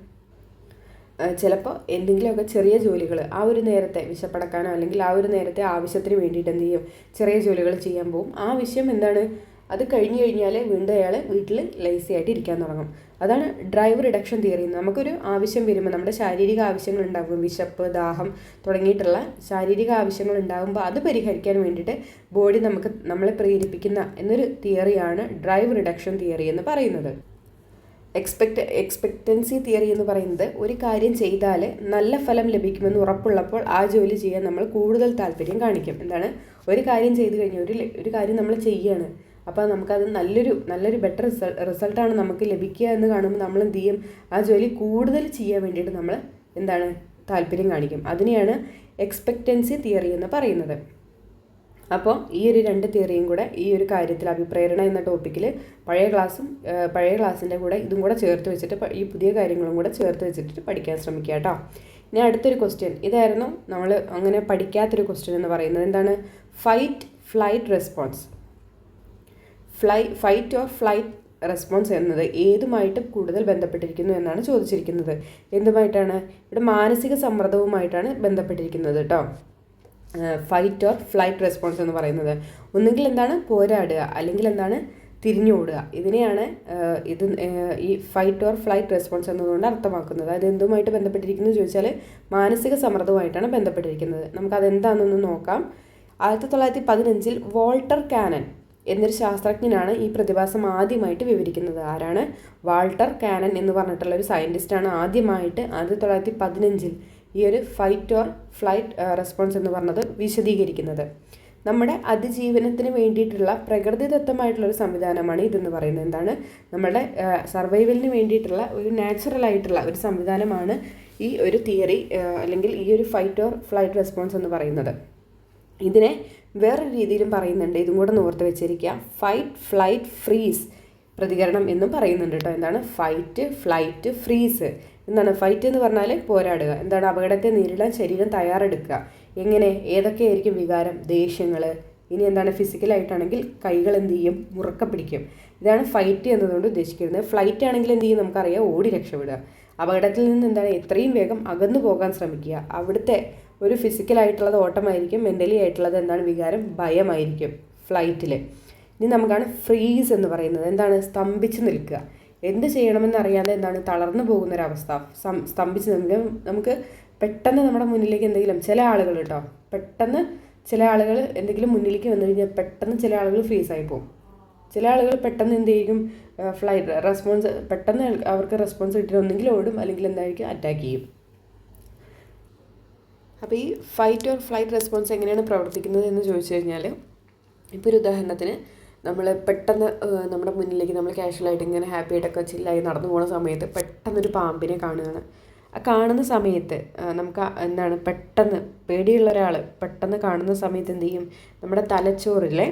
ചിലപ്പോൾ എന്തെങ്കിലുമൊക്കെ ചെറിയ ജോലികൾ ആ ഒരു നേരത്തെ വിശപ്പടക്കാനോ അല്ലെങ്കിൽ ആ ഒരു നേരത്തെ ആവശ്യത്തിന് വേണ്ടിയിട്ട് എന്ത് ചെയ്യും? ചെറിയ ജോലികൾ ചെയ്യാൻ പോകും. ആ വിഷയം എന്താണ്? അത് കഴിഞ്ഞു കഴിഞ്ഞാൽ വീണ്ടും അയാൾ വീട്ടിൽ ലേസി ആയിട്ട് ഇരിക്കാൻ തുടങ്ങും. അതാണ് ഡ്രൈവ് റിഡക്ഷൻ തിയറി നമുക്കൊരു ആവശ്യം വരുമ്പോൾ നമ്മുടെ ശാരീരിക ആവശ്യങ്ങൾ ഉണ്ടാകും വിശപ്പ് ദാഹം തുടങ്ങിയിട്ടുള്ള ശാരീരിക ആവശ്യങ്ങൾ ഉണ്ടാകുമ്പോൾ അത് പരിഹരിക്കാൻ വേണ്ടിയിട്ട് ബോഡി നമുക്ക് നമ്മളെ പ്രേരിപ്പിക്കുന്ന എന്നൊരു തിയറിയാണ് ഡ്രൈവ് റിഡക്ഷൻ തിയറി എന്ന് പറയുന്നത്. എക്സ്പെക്ട് എക്സ്പെക്റ്റൻസി തിയറി എന്ന് പറയുന്നത് ഒരു കാര്യം ചെയ്താൽ നല്ല ഫലം ലഭിക്കുമെന്ന് ഉറപ്പുള്ളപ്പോൾ ആ ജോലി ചെയ്യാൻ നമ്മൾ കൂടുതൽ താല്പര്യം കാണിക്കും. എന്താണ്? ഒരു കാര്യം ചെയ്തു കഴിഞ്ഞാൽ ഒരു ഒരു കാര്യം നമ്മൾ ചെയ്യുകയാണ് അപ്പോൾ നമുക്കത് നല്ലൊരു നല്ലൊരു ബെറ്റർ റിസൾട്ട് റിസൾട്ടാണ് നമുക്ക് ലഭിക്കുക എന്ന് കാണുമ്പോൾ നമ്മൾ എന്ത് ചെയ്യും? ആ ജോലി കൂടുതൽ ചെയ്യാൻ വേണ്ടിയിട്ട് നമ്മൾ എന്താണ്? താല്പര്യം കാണിക്കും. അതിനെയാണ് എക്സ്പെക്റ്റൻസി തിയറി എന്ന് പറയുന്നത്. അപ്പോൾ ഈ ഒരു രണ്ട് തിയറിയും കൂടെ ഈ ഒരു കാര്യത്തിൽ അഭിപ്രേരണ എന്ന ടോപ്പിക്കിൽ പഴയ ക്ലാസ്സും പഴയ ക്ലാസ്സിന്റെ കൂടെ ഇതും കൂടെ ചേർത്ത് വെച്ചിട്ട് ഈ പുതിയ കാര്യങ്ങളും കൂടെ ചേർത്ത് വെച്ചിട്ട് പഠിക്കാൻ ശ്രമിക്കുക കേട്ടോ ഇനി അടുത്തൊരു ക്വസ്റ്റ്യൻ ഇതായിരുന്നു നമ്മൾ അങ്ങനെ പഠിക്കാത്തൊരു ക്വസ്റ്റ്യൻ എന്ന് പറയുന്നത്. എന്താണ്? Fight flight response fly fight or flight response എന്നത് ഏതുമായിട്ട് കൂടുതൽ ബന്ധപ്പെട്ടിരിക്കുന്നു എന്നാണ് ചോദിച്ചിരിക്കുന്നത്. എന്തുമായിട്ടാണ്? ഇവിടെ മാനസിക സമ്മർദ്ദവുമായിട്ടാണ് ബന്ധപ്പെട്ടിരിക്കുന്നത് കേട്ടോ ഫൈറ്റ് ഓർ ഫ്ലൈറ്റ് റെസ്പോൺസ് എന്ന് പറയുന്നത്. ഒന്നുകിൽ എന്താണ് പോരാടുക അല്ലെങ്കിൽ എന്താണ് തിരിഞ്ഞോടുക. ഇതിനെയാണ് ഇത് ഈ ഫൈറ്റ് ഓർ ഫ്ലൈറ്റ് റെസ്പോൺസ് എന്നതുകൊണ്ട് അർത്ഥമാക്കുന്നത്. അത് എന്തുമായിട്ട് ബന്ധപ്പെട്ടിരിക്കുന്നു ചോദിച്ചാൽ മാനസിക സമ്മർദ്ദവുമായിട്ടാണ് ബന്ധപ്പെട്ടിരിക്കുന്നത്. നമുക്കത് എന്താണെന്നൊന്ന് നോക്കാം. ആയിരത്തി തൊള്ളായിരത്തി പതിനഞ്ചിൽ വോൾട്ടർ കാനൻ എന്നൊരു ശാസ്ത്രജ്ഞനാണ് ഈ പ്രതിഭാസം ആദ്യമായിട്ട് വിവരിക്കുന്നത്. ആരാണ്? വാൾട്ടർ കാനൻ എന്ന് പറഞ്ഞിട്ടുള്ള ഒരു സയന്റിസ്റ്റാണ് ആദ്യമായിട്ട് ആയിരത്തി തൊള്ളായിരത്തി പതിനഞ്ചിൽ ഈ ഒരു ഫൈറ്റ് ഓർ ഫ്ലൈറ്റ് റെസ്പോൺസ് എന്ന് പറഞ്ഞത് വിശദീകരിക്കുന്നത്. നമ്മുടെ അതിജീവനത്തിന് വേണ്ടിയിട്ടുള്ള പ്രകൃതിദത്തമായിട്ടുള്ള ഒരു സംവിധാനമാണ് ഇതെന്ന് പറയുന്നത്. എന്താണ്? നമ്മുടെ സർവൈവലിന് വേണ്ടിയിട്ടുള്ള ഒരു നാച്ചുറൽ ആയിട്ടുള്ള ഒരു സംവിധാനമാണ് ഈ ഒരു തിയറി അല്ലെങ്കിൽ ഈ ഒരു ഫൈറ്റ് ഓർ ഫ്ലൈറ്റ് റെസ്പോൺസ് എന്ന് പറയുന്നത്. ഇതിനെ വേറൊരു രീതിയിലും പറയുന്നുണ്ട്. ഇതും കൂടെ ഓർത്ത് വെച്ചിരിക്കുക. ഫൈറ്റ് ഫ്ലൈറ്റ് ഫ്രീസ് പ്രതികരണം എന്നും പറയുന്നുണ്ട് കേട്ടോ എന്താണ്? ഫൈറ്റ് ഫ്ലൈറ്റ് ഫ്രീസ് എന്താണ് ഫൈറ്റ് എന്ന് പറഞ്ഞാൽ പോരാടുക. എന്താണ് അപകടത്തെ നേരിടാൻ ശരീരം തയ്യാറെടുക്കുക. എങ്ങനെ? ഏതൊക്കെയായിരിക്കും വികാരം? ദേഷ്യങ്ങൾ ഇനി എന്താണ്? ഫിസിക്കലായിട്ടാണെങ്കിൽ കൈകൾ എന്ത് ചെയ്യും? മുറക്ക പിടിക്കും. ഇതാണ് ഫൈറ്റ് എന്നതുകൊണ്ട് ഉദ്ദേശിക്കുന്നത്. ഫ്ലൈറ്റ് ആണെങ്കിൽ എന്ത് ചെയ്യും? നമുക്കറിയാം ഓടി രക്ഷപ്പെടുക. അപകടത്തിൽ നിന്ന് എന്താണ്? എത്രയും വേഗം അകന്നു പോകാൻ ശ്രമിക്കുക. അവിടുത്തെ ഒരു ഫിസിക്കലായിട്ടുള്ളത് ഓട്ടമായിരിക്കും. മെന്റലി ആയിട്ടുള്ളത് എന്താണ്? വികാരം ഭയമായിരിക്കും. ഫ്ലൈറ്റിൽ ഇനി നമുക്കാണ് ഫ്രീസ് എന്ന് പറയുന്നത്. എന്താണ്? സ്തംഭിച്ച് നിൽക്കുക. എന്ത് ചെയ്യണമെന്ന് അറിയാതെ എന്താണ് തളർന്നു പോകുന്നൊരവസ്ഥ. സ്തംഭിച്ച് നമുക്ക് നമുക്ക് പെട്ടെന്ന് നമ്മുടെ മുന്നിലേക്ക് എന്തെങ്കിലും ചില ആളുകൾ കേട്ടോ പെട്ടെന്ന് ചില ആളുകൾ എന്തെങ്കിലും മുന്നിലേക്ക് വന്നു കഴിഞ്ഞാൽ പെട്ടെന്ന് ചില ആളുകൾ ഫ്രീസായി പോകും. ചില ആളുകൾ പെട്ടെന്ന് എന്ത് ചെയ്യും? ഫ്ലൈറ്റ് റെസ്പോൺസ് പെട്ടെന്ന് അവർക്ക് റെസ്പോൺസ് ഒന്നെങ്കിൽ ഓടും അല്ലെങ്കിൽ എന്തായിരിക്കും? അറ്റാക്ക് ചെയ്യും. അപ്പോൾ ഈ ഫൈറ്റ് ഓർ ഫ്ലൈറ്റ് റെസ്പോൺസ് എങ്ങനെയാണ് പ്രവർത്തിക്കുന്നത് എന്ന് ചോദിച്ചു കഴിഞ്ഞാൽ ഇപ്പോൾ ഒരു ഉദാഹരണത്തിന് നമ്മൾ പെട്ടെന്ന് നമ്മുടെ മുന്നിലേക്ക് നമ്മൾ കാഷ്വലായിട്ട് ഇങ്ങനെ ഹാപ്പി ആയിട്ടൊക്കെ ചില്ലായി നടന്നു പോകുന്ന സമയത്ത് പെട്ടെന്നൊരു പാമ്പിനെ കാണുകയാണ്. ആ കാണുന്ന സമയത്ത് നമുക്ക് എന്താണ് പെട്ടെന്ന് പേടിയുള്ള ഒരാൾ പെട്ടെന്ന് കാണുന്ന സമയത്ത് എന്ത് ചെയ്യും? നമ്മുടെ തലച്ചോറിലെ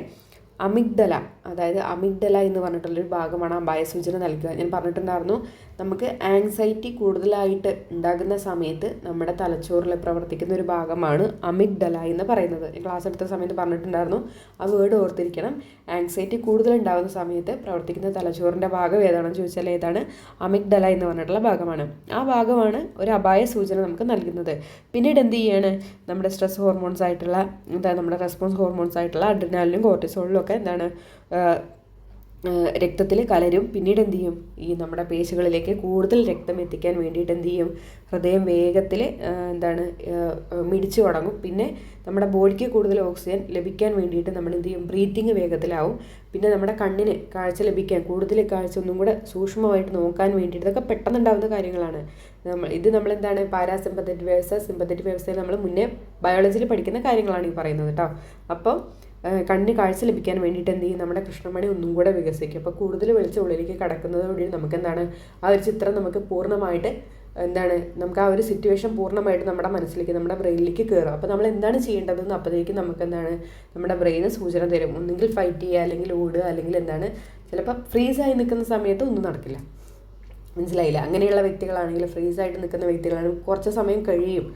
അമിഗ്ഡല അതായത് അമിഗ്ഡല എന്ന് പറഞ്ഞിട്ടുള്ളൊരു ഭാഗമാണ് ആ ഭയസൂചന നൽകുക ഞാൻ പറഞ്ഞിട്ടുണ്ടായിരുന്നു നമുക്ക് ആങ്സൈറ്റി കൂടുതലായിട്ട് ഉണ്ടാകുന്ന സമയത്ത് നമ്മുടെ തലച്ചോറിൽ പ്രവർത്തിക്കുന്ന ഒരു ഭാഗമാണ് അമിഗ്ഡല എന്ന് പറയുന്നത്. ക്ലാസ് എടുത്ത സമയത്ത് പറഞ്ഞിട്ടുണ്ടായിരുന്നു ആ വേർഡ് ഓർത്തിരിക്കണം. ആങ്സൈറ്റി കൂടുതൽ ഉണ്ടാകുന്ന സമയത്ത് പ്രവർത്തിക്കുന്ന തലച്ചോറിന്റെ ഭാഗം ഏതാണെന്ന് ചോദിച്ചാൽ ഏതാണ്? അമിഗ്ഡല എന്ന് പറഞ്ഞിട്ടുള്ള ഭാഗമാണ്. ആ ഭാഗമാണ് ഒരു അപായ സൂചന നമുക്ക് നൽകുന്നത്. പിന്നീട് എന്ത് ചെയ്യാണ്? നമ്മുടെ സ്ട്രെസ് ഹോർമോൺസ് ആയിട്ടുള്ള എന്താ നമ്മുടെ റെസ്പോൺസ് ഹോർമോൺസ് ആയിട്ടുള്ള അഡ്രിനാലിനും കോർട്ടിസോളിലും ഒക്കെ എന്താണ്? രക്തത്തിൽ കലരും പിന്നീട് എന്ത് ചെയ്യും? ഈ നമ്മുടെ പേശികളിലേക്ക് കൂടുതൽ രക്തം എത്തിക്കാൻ വേണ്ടിയിട്ട് എന്ത് ചെയ്യും? ഹൃദയം വേഗത്തിൽ എന്താണ് മിടിച്ചു തുടങ്ങും. പിന്നെ നമ്മുടെ ബോഡിക്ക് കൂടുതൽ ഓക്സിജൻ ലഭിക്കാൻ വേണ്ടിയിട്ട് നമ്മൾ എന്ത് ചെയ്യും? ബ്രീത്തിങ് വേഗത്തിലാവും. പിന്നെ നമ്മുടെ കണ്ണിന് കാഴ്ച ലഭിക്കാൻ കൂടുതൽ കാഴ്ച ഒന്നും കൂടെ സൂക്ഷ്മമായിട്ട് നോക്കാൻ വേണ്ടിയിട്ട് ഇതൊക്കെ പെട്ടെന്നുണ്ടാവുന്ന കാര്യങ്ങളാണ്. നമ്മൾ ഇത് നമ്മളെന്താണ് പാരാസിമ്പത്തറ്റിക് വ്യവസ്ഥ സിമ്പത്തറ്റിക് വ്യവസ്ഥയിൽ നമ്മൾ മുന്നേ ബയോളജിയിൽ പഠിക്കുന്ന കാര്യങ്ങളാണ് ഈ പറയുന്നത് കേട്ടോ. അപ്പോൾ കണ്ണിന് കാഴ്ച ലഭിക്കാൻ വേണ്ടിയിട്ട് എന്ത് ചെയ്യും? നമ്മുടെ കൃഷ്ണമണി ഒന്നും കൂടെ വികസിക്കും. അപ്പോൾ കൂടുതൽ വെളിച്ചം ഉള്ളിലേക്ക് കടക്കുന്നതോടെ നമുക്ക് എന്താണ് ആ ഒരു ചിത്രം നമുക്ക് പൂർണമായിട്ട് എന്താണ്? നമുക്ക് ആ ഒരു സിറ്റുവേഷൻ പൂർണമായിട്ട് നമ്മുടെ മനസ്സിലേക്ക് നമ്മുടെ ബ്രെയിനിലേക്ക് കയറും അപ്പോൾ നമ്മൾ എന്താണ് ചെയ്യേണ്ടതെന്ന് അപ്പോഴേക്കും നമുക്ക് എന്താണ് നമ്മുടെ ബ്രെയിന് സൂചന തരും. ഒന്നുകിൽ ഫൈറ്റ് ചെയ്യുക അല്ലെങ്കിൽ ഓടുക അല്ലെങ്കിൽ എന്താണ്? ചിലപ്പോൾ ഫ്രീസായി നിൽക്കുന്ന സമയത്ത് ഒന്നും നടക്കില്ല. മനസ്സിലായില്ല? അങ്ങനെയുള്ള വ്യക്തികളാണെങ്കിൽ ഫ്രീസായിട്ട് നിൽക്കുന്ന വ്യക്തികളാണെങ്കിൽ കുറച്ച് സമയം കഴിയും.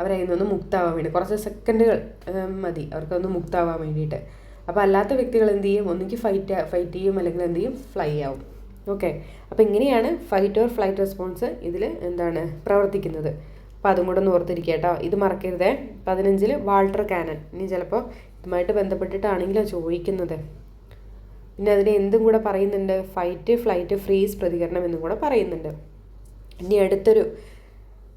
അവരതിൽ നിന്ന് മുക്താവാൻ വേണ്ടി. കുറച്ച് സെക്കൻഡുകൾ മതി. അവർക്കൊന്ന് മുക്താവാൻ വേണ്ടിയിട്ട്. അപ്പോൾ അല്ലാത്ത വ്യക്തികൾ എന്ത് ചെയ്യും? ഒന്നുകിൽ ഫൈറ്റ് ഫൈറ്റ് ചെയ്യും. അല്ലെങ്കിൽ എന്ത് ചെയ്യും? ഫ്ലൈ ആവും. ഓക്കെ അപ്പോൾ ഇങ്ങനെയാണ് ഫൈറ്റ് ഓർ ഫ്ലൈറ്റ് റെസ്പോൺസ് ഇതിൽ എന്താണ് പ്രവർത്തിക്കുന്നത്. അപ്പോൾ അതും കൂടെ ഒന്ന് ഓർത്തിരിക്കുക കേട്ടോ. ഇത് മറക്കരുതേ. പതിനഞ്ചിൽ വാൾട്ടർ കാനൻ. ഇനി ചിലപ്പോൾ ഇതുമായിട്ട് ബന്ധപ്പെട്ടിട്ടാണെങ്കിലും ചോദിക്കുന്നത്. പിന്നെ അതിന് എന്തും കൂടെ പറയുന്നുണ്ട്. ഫൈറ്റ് ഫ്ലൈറ്റ് ഫ്രീസ് പ്രതികരണം എന്നും കൂടെ പറയുന്നുണ്ട്. ഇനി അടുത്തൊരു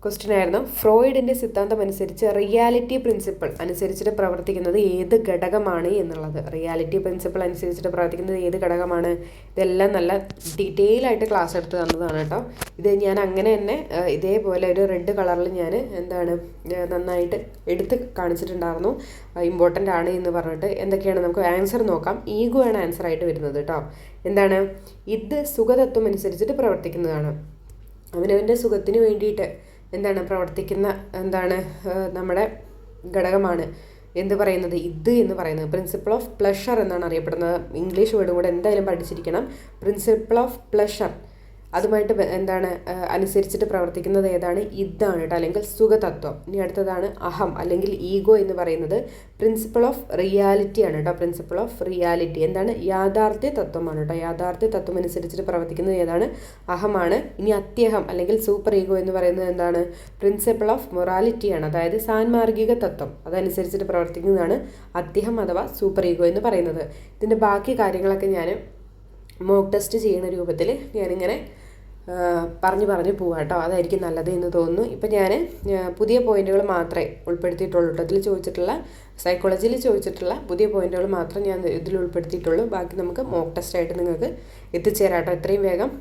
ക്വസ്റ്റ്യൻ ആയിരുന്നു. ഫ്രോയിഡിന്റെ സിദ്ധാന്തം അനുസരിച്ച് റിയാലിറ്റി പ്രിൻസിപ്പിൾ അനുസരിച്ചിട്ട് പ്രവർത്തിക്കുന്നത് ഏത് ഘടകമാണ് എന്നുള്ളത്. റിയാലിറ്റി പ്രിൻസിപ്പിൾ അനുസരിച്ചിട്ട് പ്രവർത്തിക്കുന്നത് ഏത് ഘടകമാണ്? ഇതെല്ലാം നല്ല ഡീറ്റെയിൽ ആയിട്ട് ക്ലാസ് എടുത്ത് തന്നതാണ് കേട്ടോ. ഇത് ഞാൻ അങ്ങനെ തന്നെ ഇതേപോലെ ഒരു റെഡ് കളറിൽ ഞാൻ എന്താണ് നന്നായിട്ട് എടുത്ത് കാണിച്ചിട്ടുണ്ടായിരുന്നു. ഇമ്പോർട്ടന്റ് ആണ് എന്ന് പറഞ്ഞിട്ട് എന്തൊക്കെയാണ് നമുക്ക് ആൻസർ നോക്കാം. ഈഗോ ആണ് ആൻസർ ആയിട്ട് വരുന്നത് കേട്ടോ. എന്താണ്? ഇത് സുഖതത്വം അനുസരിച്ചിട്ട് പ്രവർത്തിക്കുന്നതാണ്. അവനവന്റെ സുഖത്തിന് വേണ്ടിയിട്ട് എന്താണ് പ്രവർത്തിക്കുന്ന എന്താണ് നമ്മുടെ ഘടകമാണ്. എന്ത് പറയുന്നത്? ഇത് എന്ന് പറയുന്നത്. പ്രിൻസിപ്പിൾ ഓഫ് പ്ലഷർ എന്നാണ് അറിയപ്പെടുന്നത്. ഇംഗ്ലീഷ് വേർഡും കൂടെ എന്തായാലും പഠിച്ചിരിക്കണം. പ്രിൻസിപ്പിൾ ഓഫ് പ്ലഷർ അതുമായിട്ട് എന്താണ് അനുസരിച്ചിട്ട് പ്രവർത്തിക്കുന്നത് ഏതാണ്? ഇതാണ് കേട്ടോ. അല്ലെങ്കിൽ സുഖതത്വം. ഇനി അടുത്തതാണ് അഹം അല്ലെങ്കിൽ ഈഗോ എന്ന് പറയുന്നത് പ്രിൻസിപ്പിൾ ഓഫ് റിയാലിറ്റി ആണ് കേട്ടോ. പ്രിൻസിപ്പിൾ ഓഫ് റിയാലിറ്റി എന്താണ്? യാഥാർത്ഥ്യ തത്വമാണ് കേട്ടോ. യാഥാർത്ഥ്യ തത്വം അനുസരിച്ചിട്ട് പ്രവർത്തിക്കുന്നത് ഏതാണ്? അഹമാണ്. ഇനി അത്യഹം അല്ലെങ്കിൽ സൂപ്പർ ഈഗോ എന്ന് പറയുന്നത് എന്താണ്? പ്രിൻസിപ്പിൾ ഓഫ് മൊറാലിറ്റിയാണ് അതായത് സാൻമാർഗിക തത്വം. അതനുസരിച്ചിട്ട് പ്രവർത്തിക്കുന്നതാണ് അത്യഹം അഥവാ സൂപ്പർ ഈഗോ എന്ന് പറയുന്നത്. ഇതിന്റെ ബാക്കി കാര്യങ്ങളൊക്കെ ഞാൻ മോക്ക് ടെസ്റ്റ് ചെയ്യുന്ന രൂപത്തിൽ ഞാനിങ്ങനെ പറഞ്ഞു പറഞ്ഞു പോവാം കേട്ടോ. അതായിരിക്കും നല്ലത് എന്ന് തോന്നുന്നു. ഇപ്പം ഞാൻ പുതിയ പോയിന്റുകൾ മാത്രമേ ഉൾപ്പെടുത്തിയിട്ടുള്ളൂ. കേട്ടോ ഇതിൽ ചോദിച്ചിട്ടുള്ള സൈക്കോളജിയിൽ ചോദിച്ചിട്ടുള്ള പുതിയ പോയിന്റുകൾ മാത്രം ഞാൻ ഇതിൽ ഉൾപ്പെടുത്തിയിട്ടുള്ളൂ. ബാക്കി നമുക്ക് മോക്ക് ടെസ്റ്റ് ആയിട്ട് നിങ്ങൾക്ക് എത്തിച്ചേരാം കേട്ടോ എത്രയും വേഗം.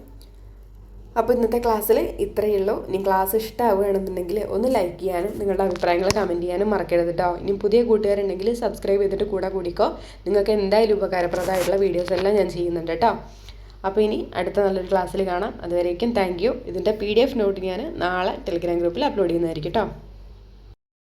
അപ്പോൾ ഇന്നത്തെ ക്ലാസ്സിൽ ഇത്രയേ ഉള്ളൂ. ഇനി ക്ലാസ് ഇഷ്ടമാവുകയാണെന്നുണ്ടെങ്കിൽ ഒന്ന് ലൈക്ക് ചെയ്യാനും നിങ്ങളുടെ അഭിപ്രായങ്ങൾ കമന്റ് ചെയ്യാനും മറക്കരുത് കേട്ടോ. ഇനി പുതിയ കൂട്ടുകാരുണ്ടെങ്കിൽ സബ്സ്ക്രൈബ് ചെയ്തിട്ട് കൂടെ കൂടിക്കോ. നിങ്ങൾക്ക് എന്തായാലും ഉപകാരപ്രദമായിട്ടുള്ള വീഡിയോസ് എല്ലാം ഞാൻ ചെയ്യുന്നുണ്ട് കേട്ടോ. അപ്പോൾ ഇനി അടുത്ത നല്ലൊരു ക്ലാസ്സിൽ കാണാം. അതുവരേക്കും താങ്ക് യു ഇതിന്റെ പി ഡി എഫ് നോട്ട് ഞാൻ നാളെ ടെലിഗ്രാം ഗ്രൂപ്പിൽ അപ്ലോഡ് ചെയ്യുന്നതായിരിക്കും കേട്ടോ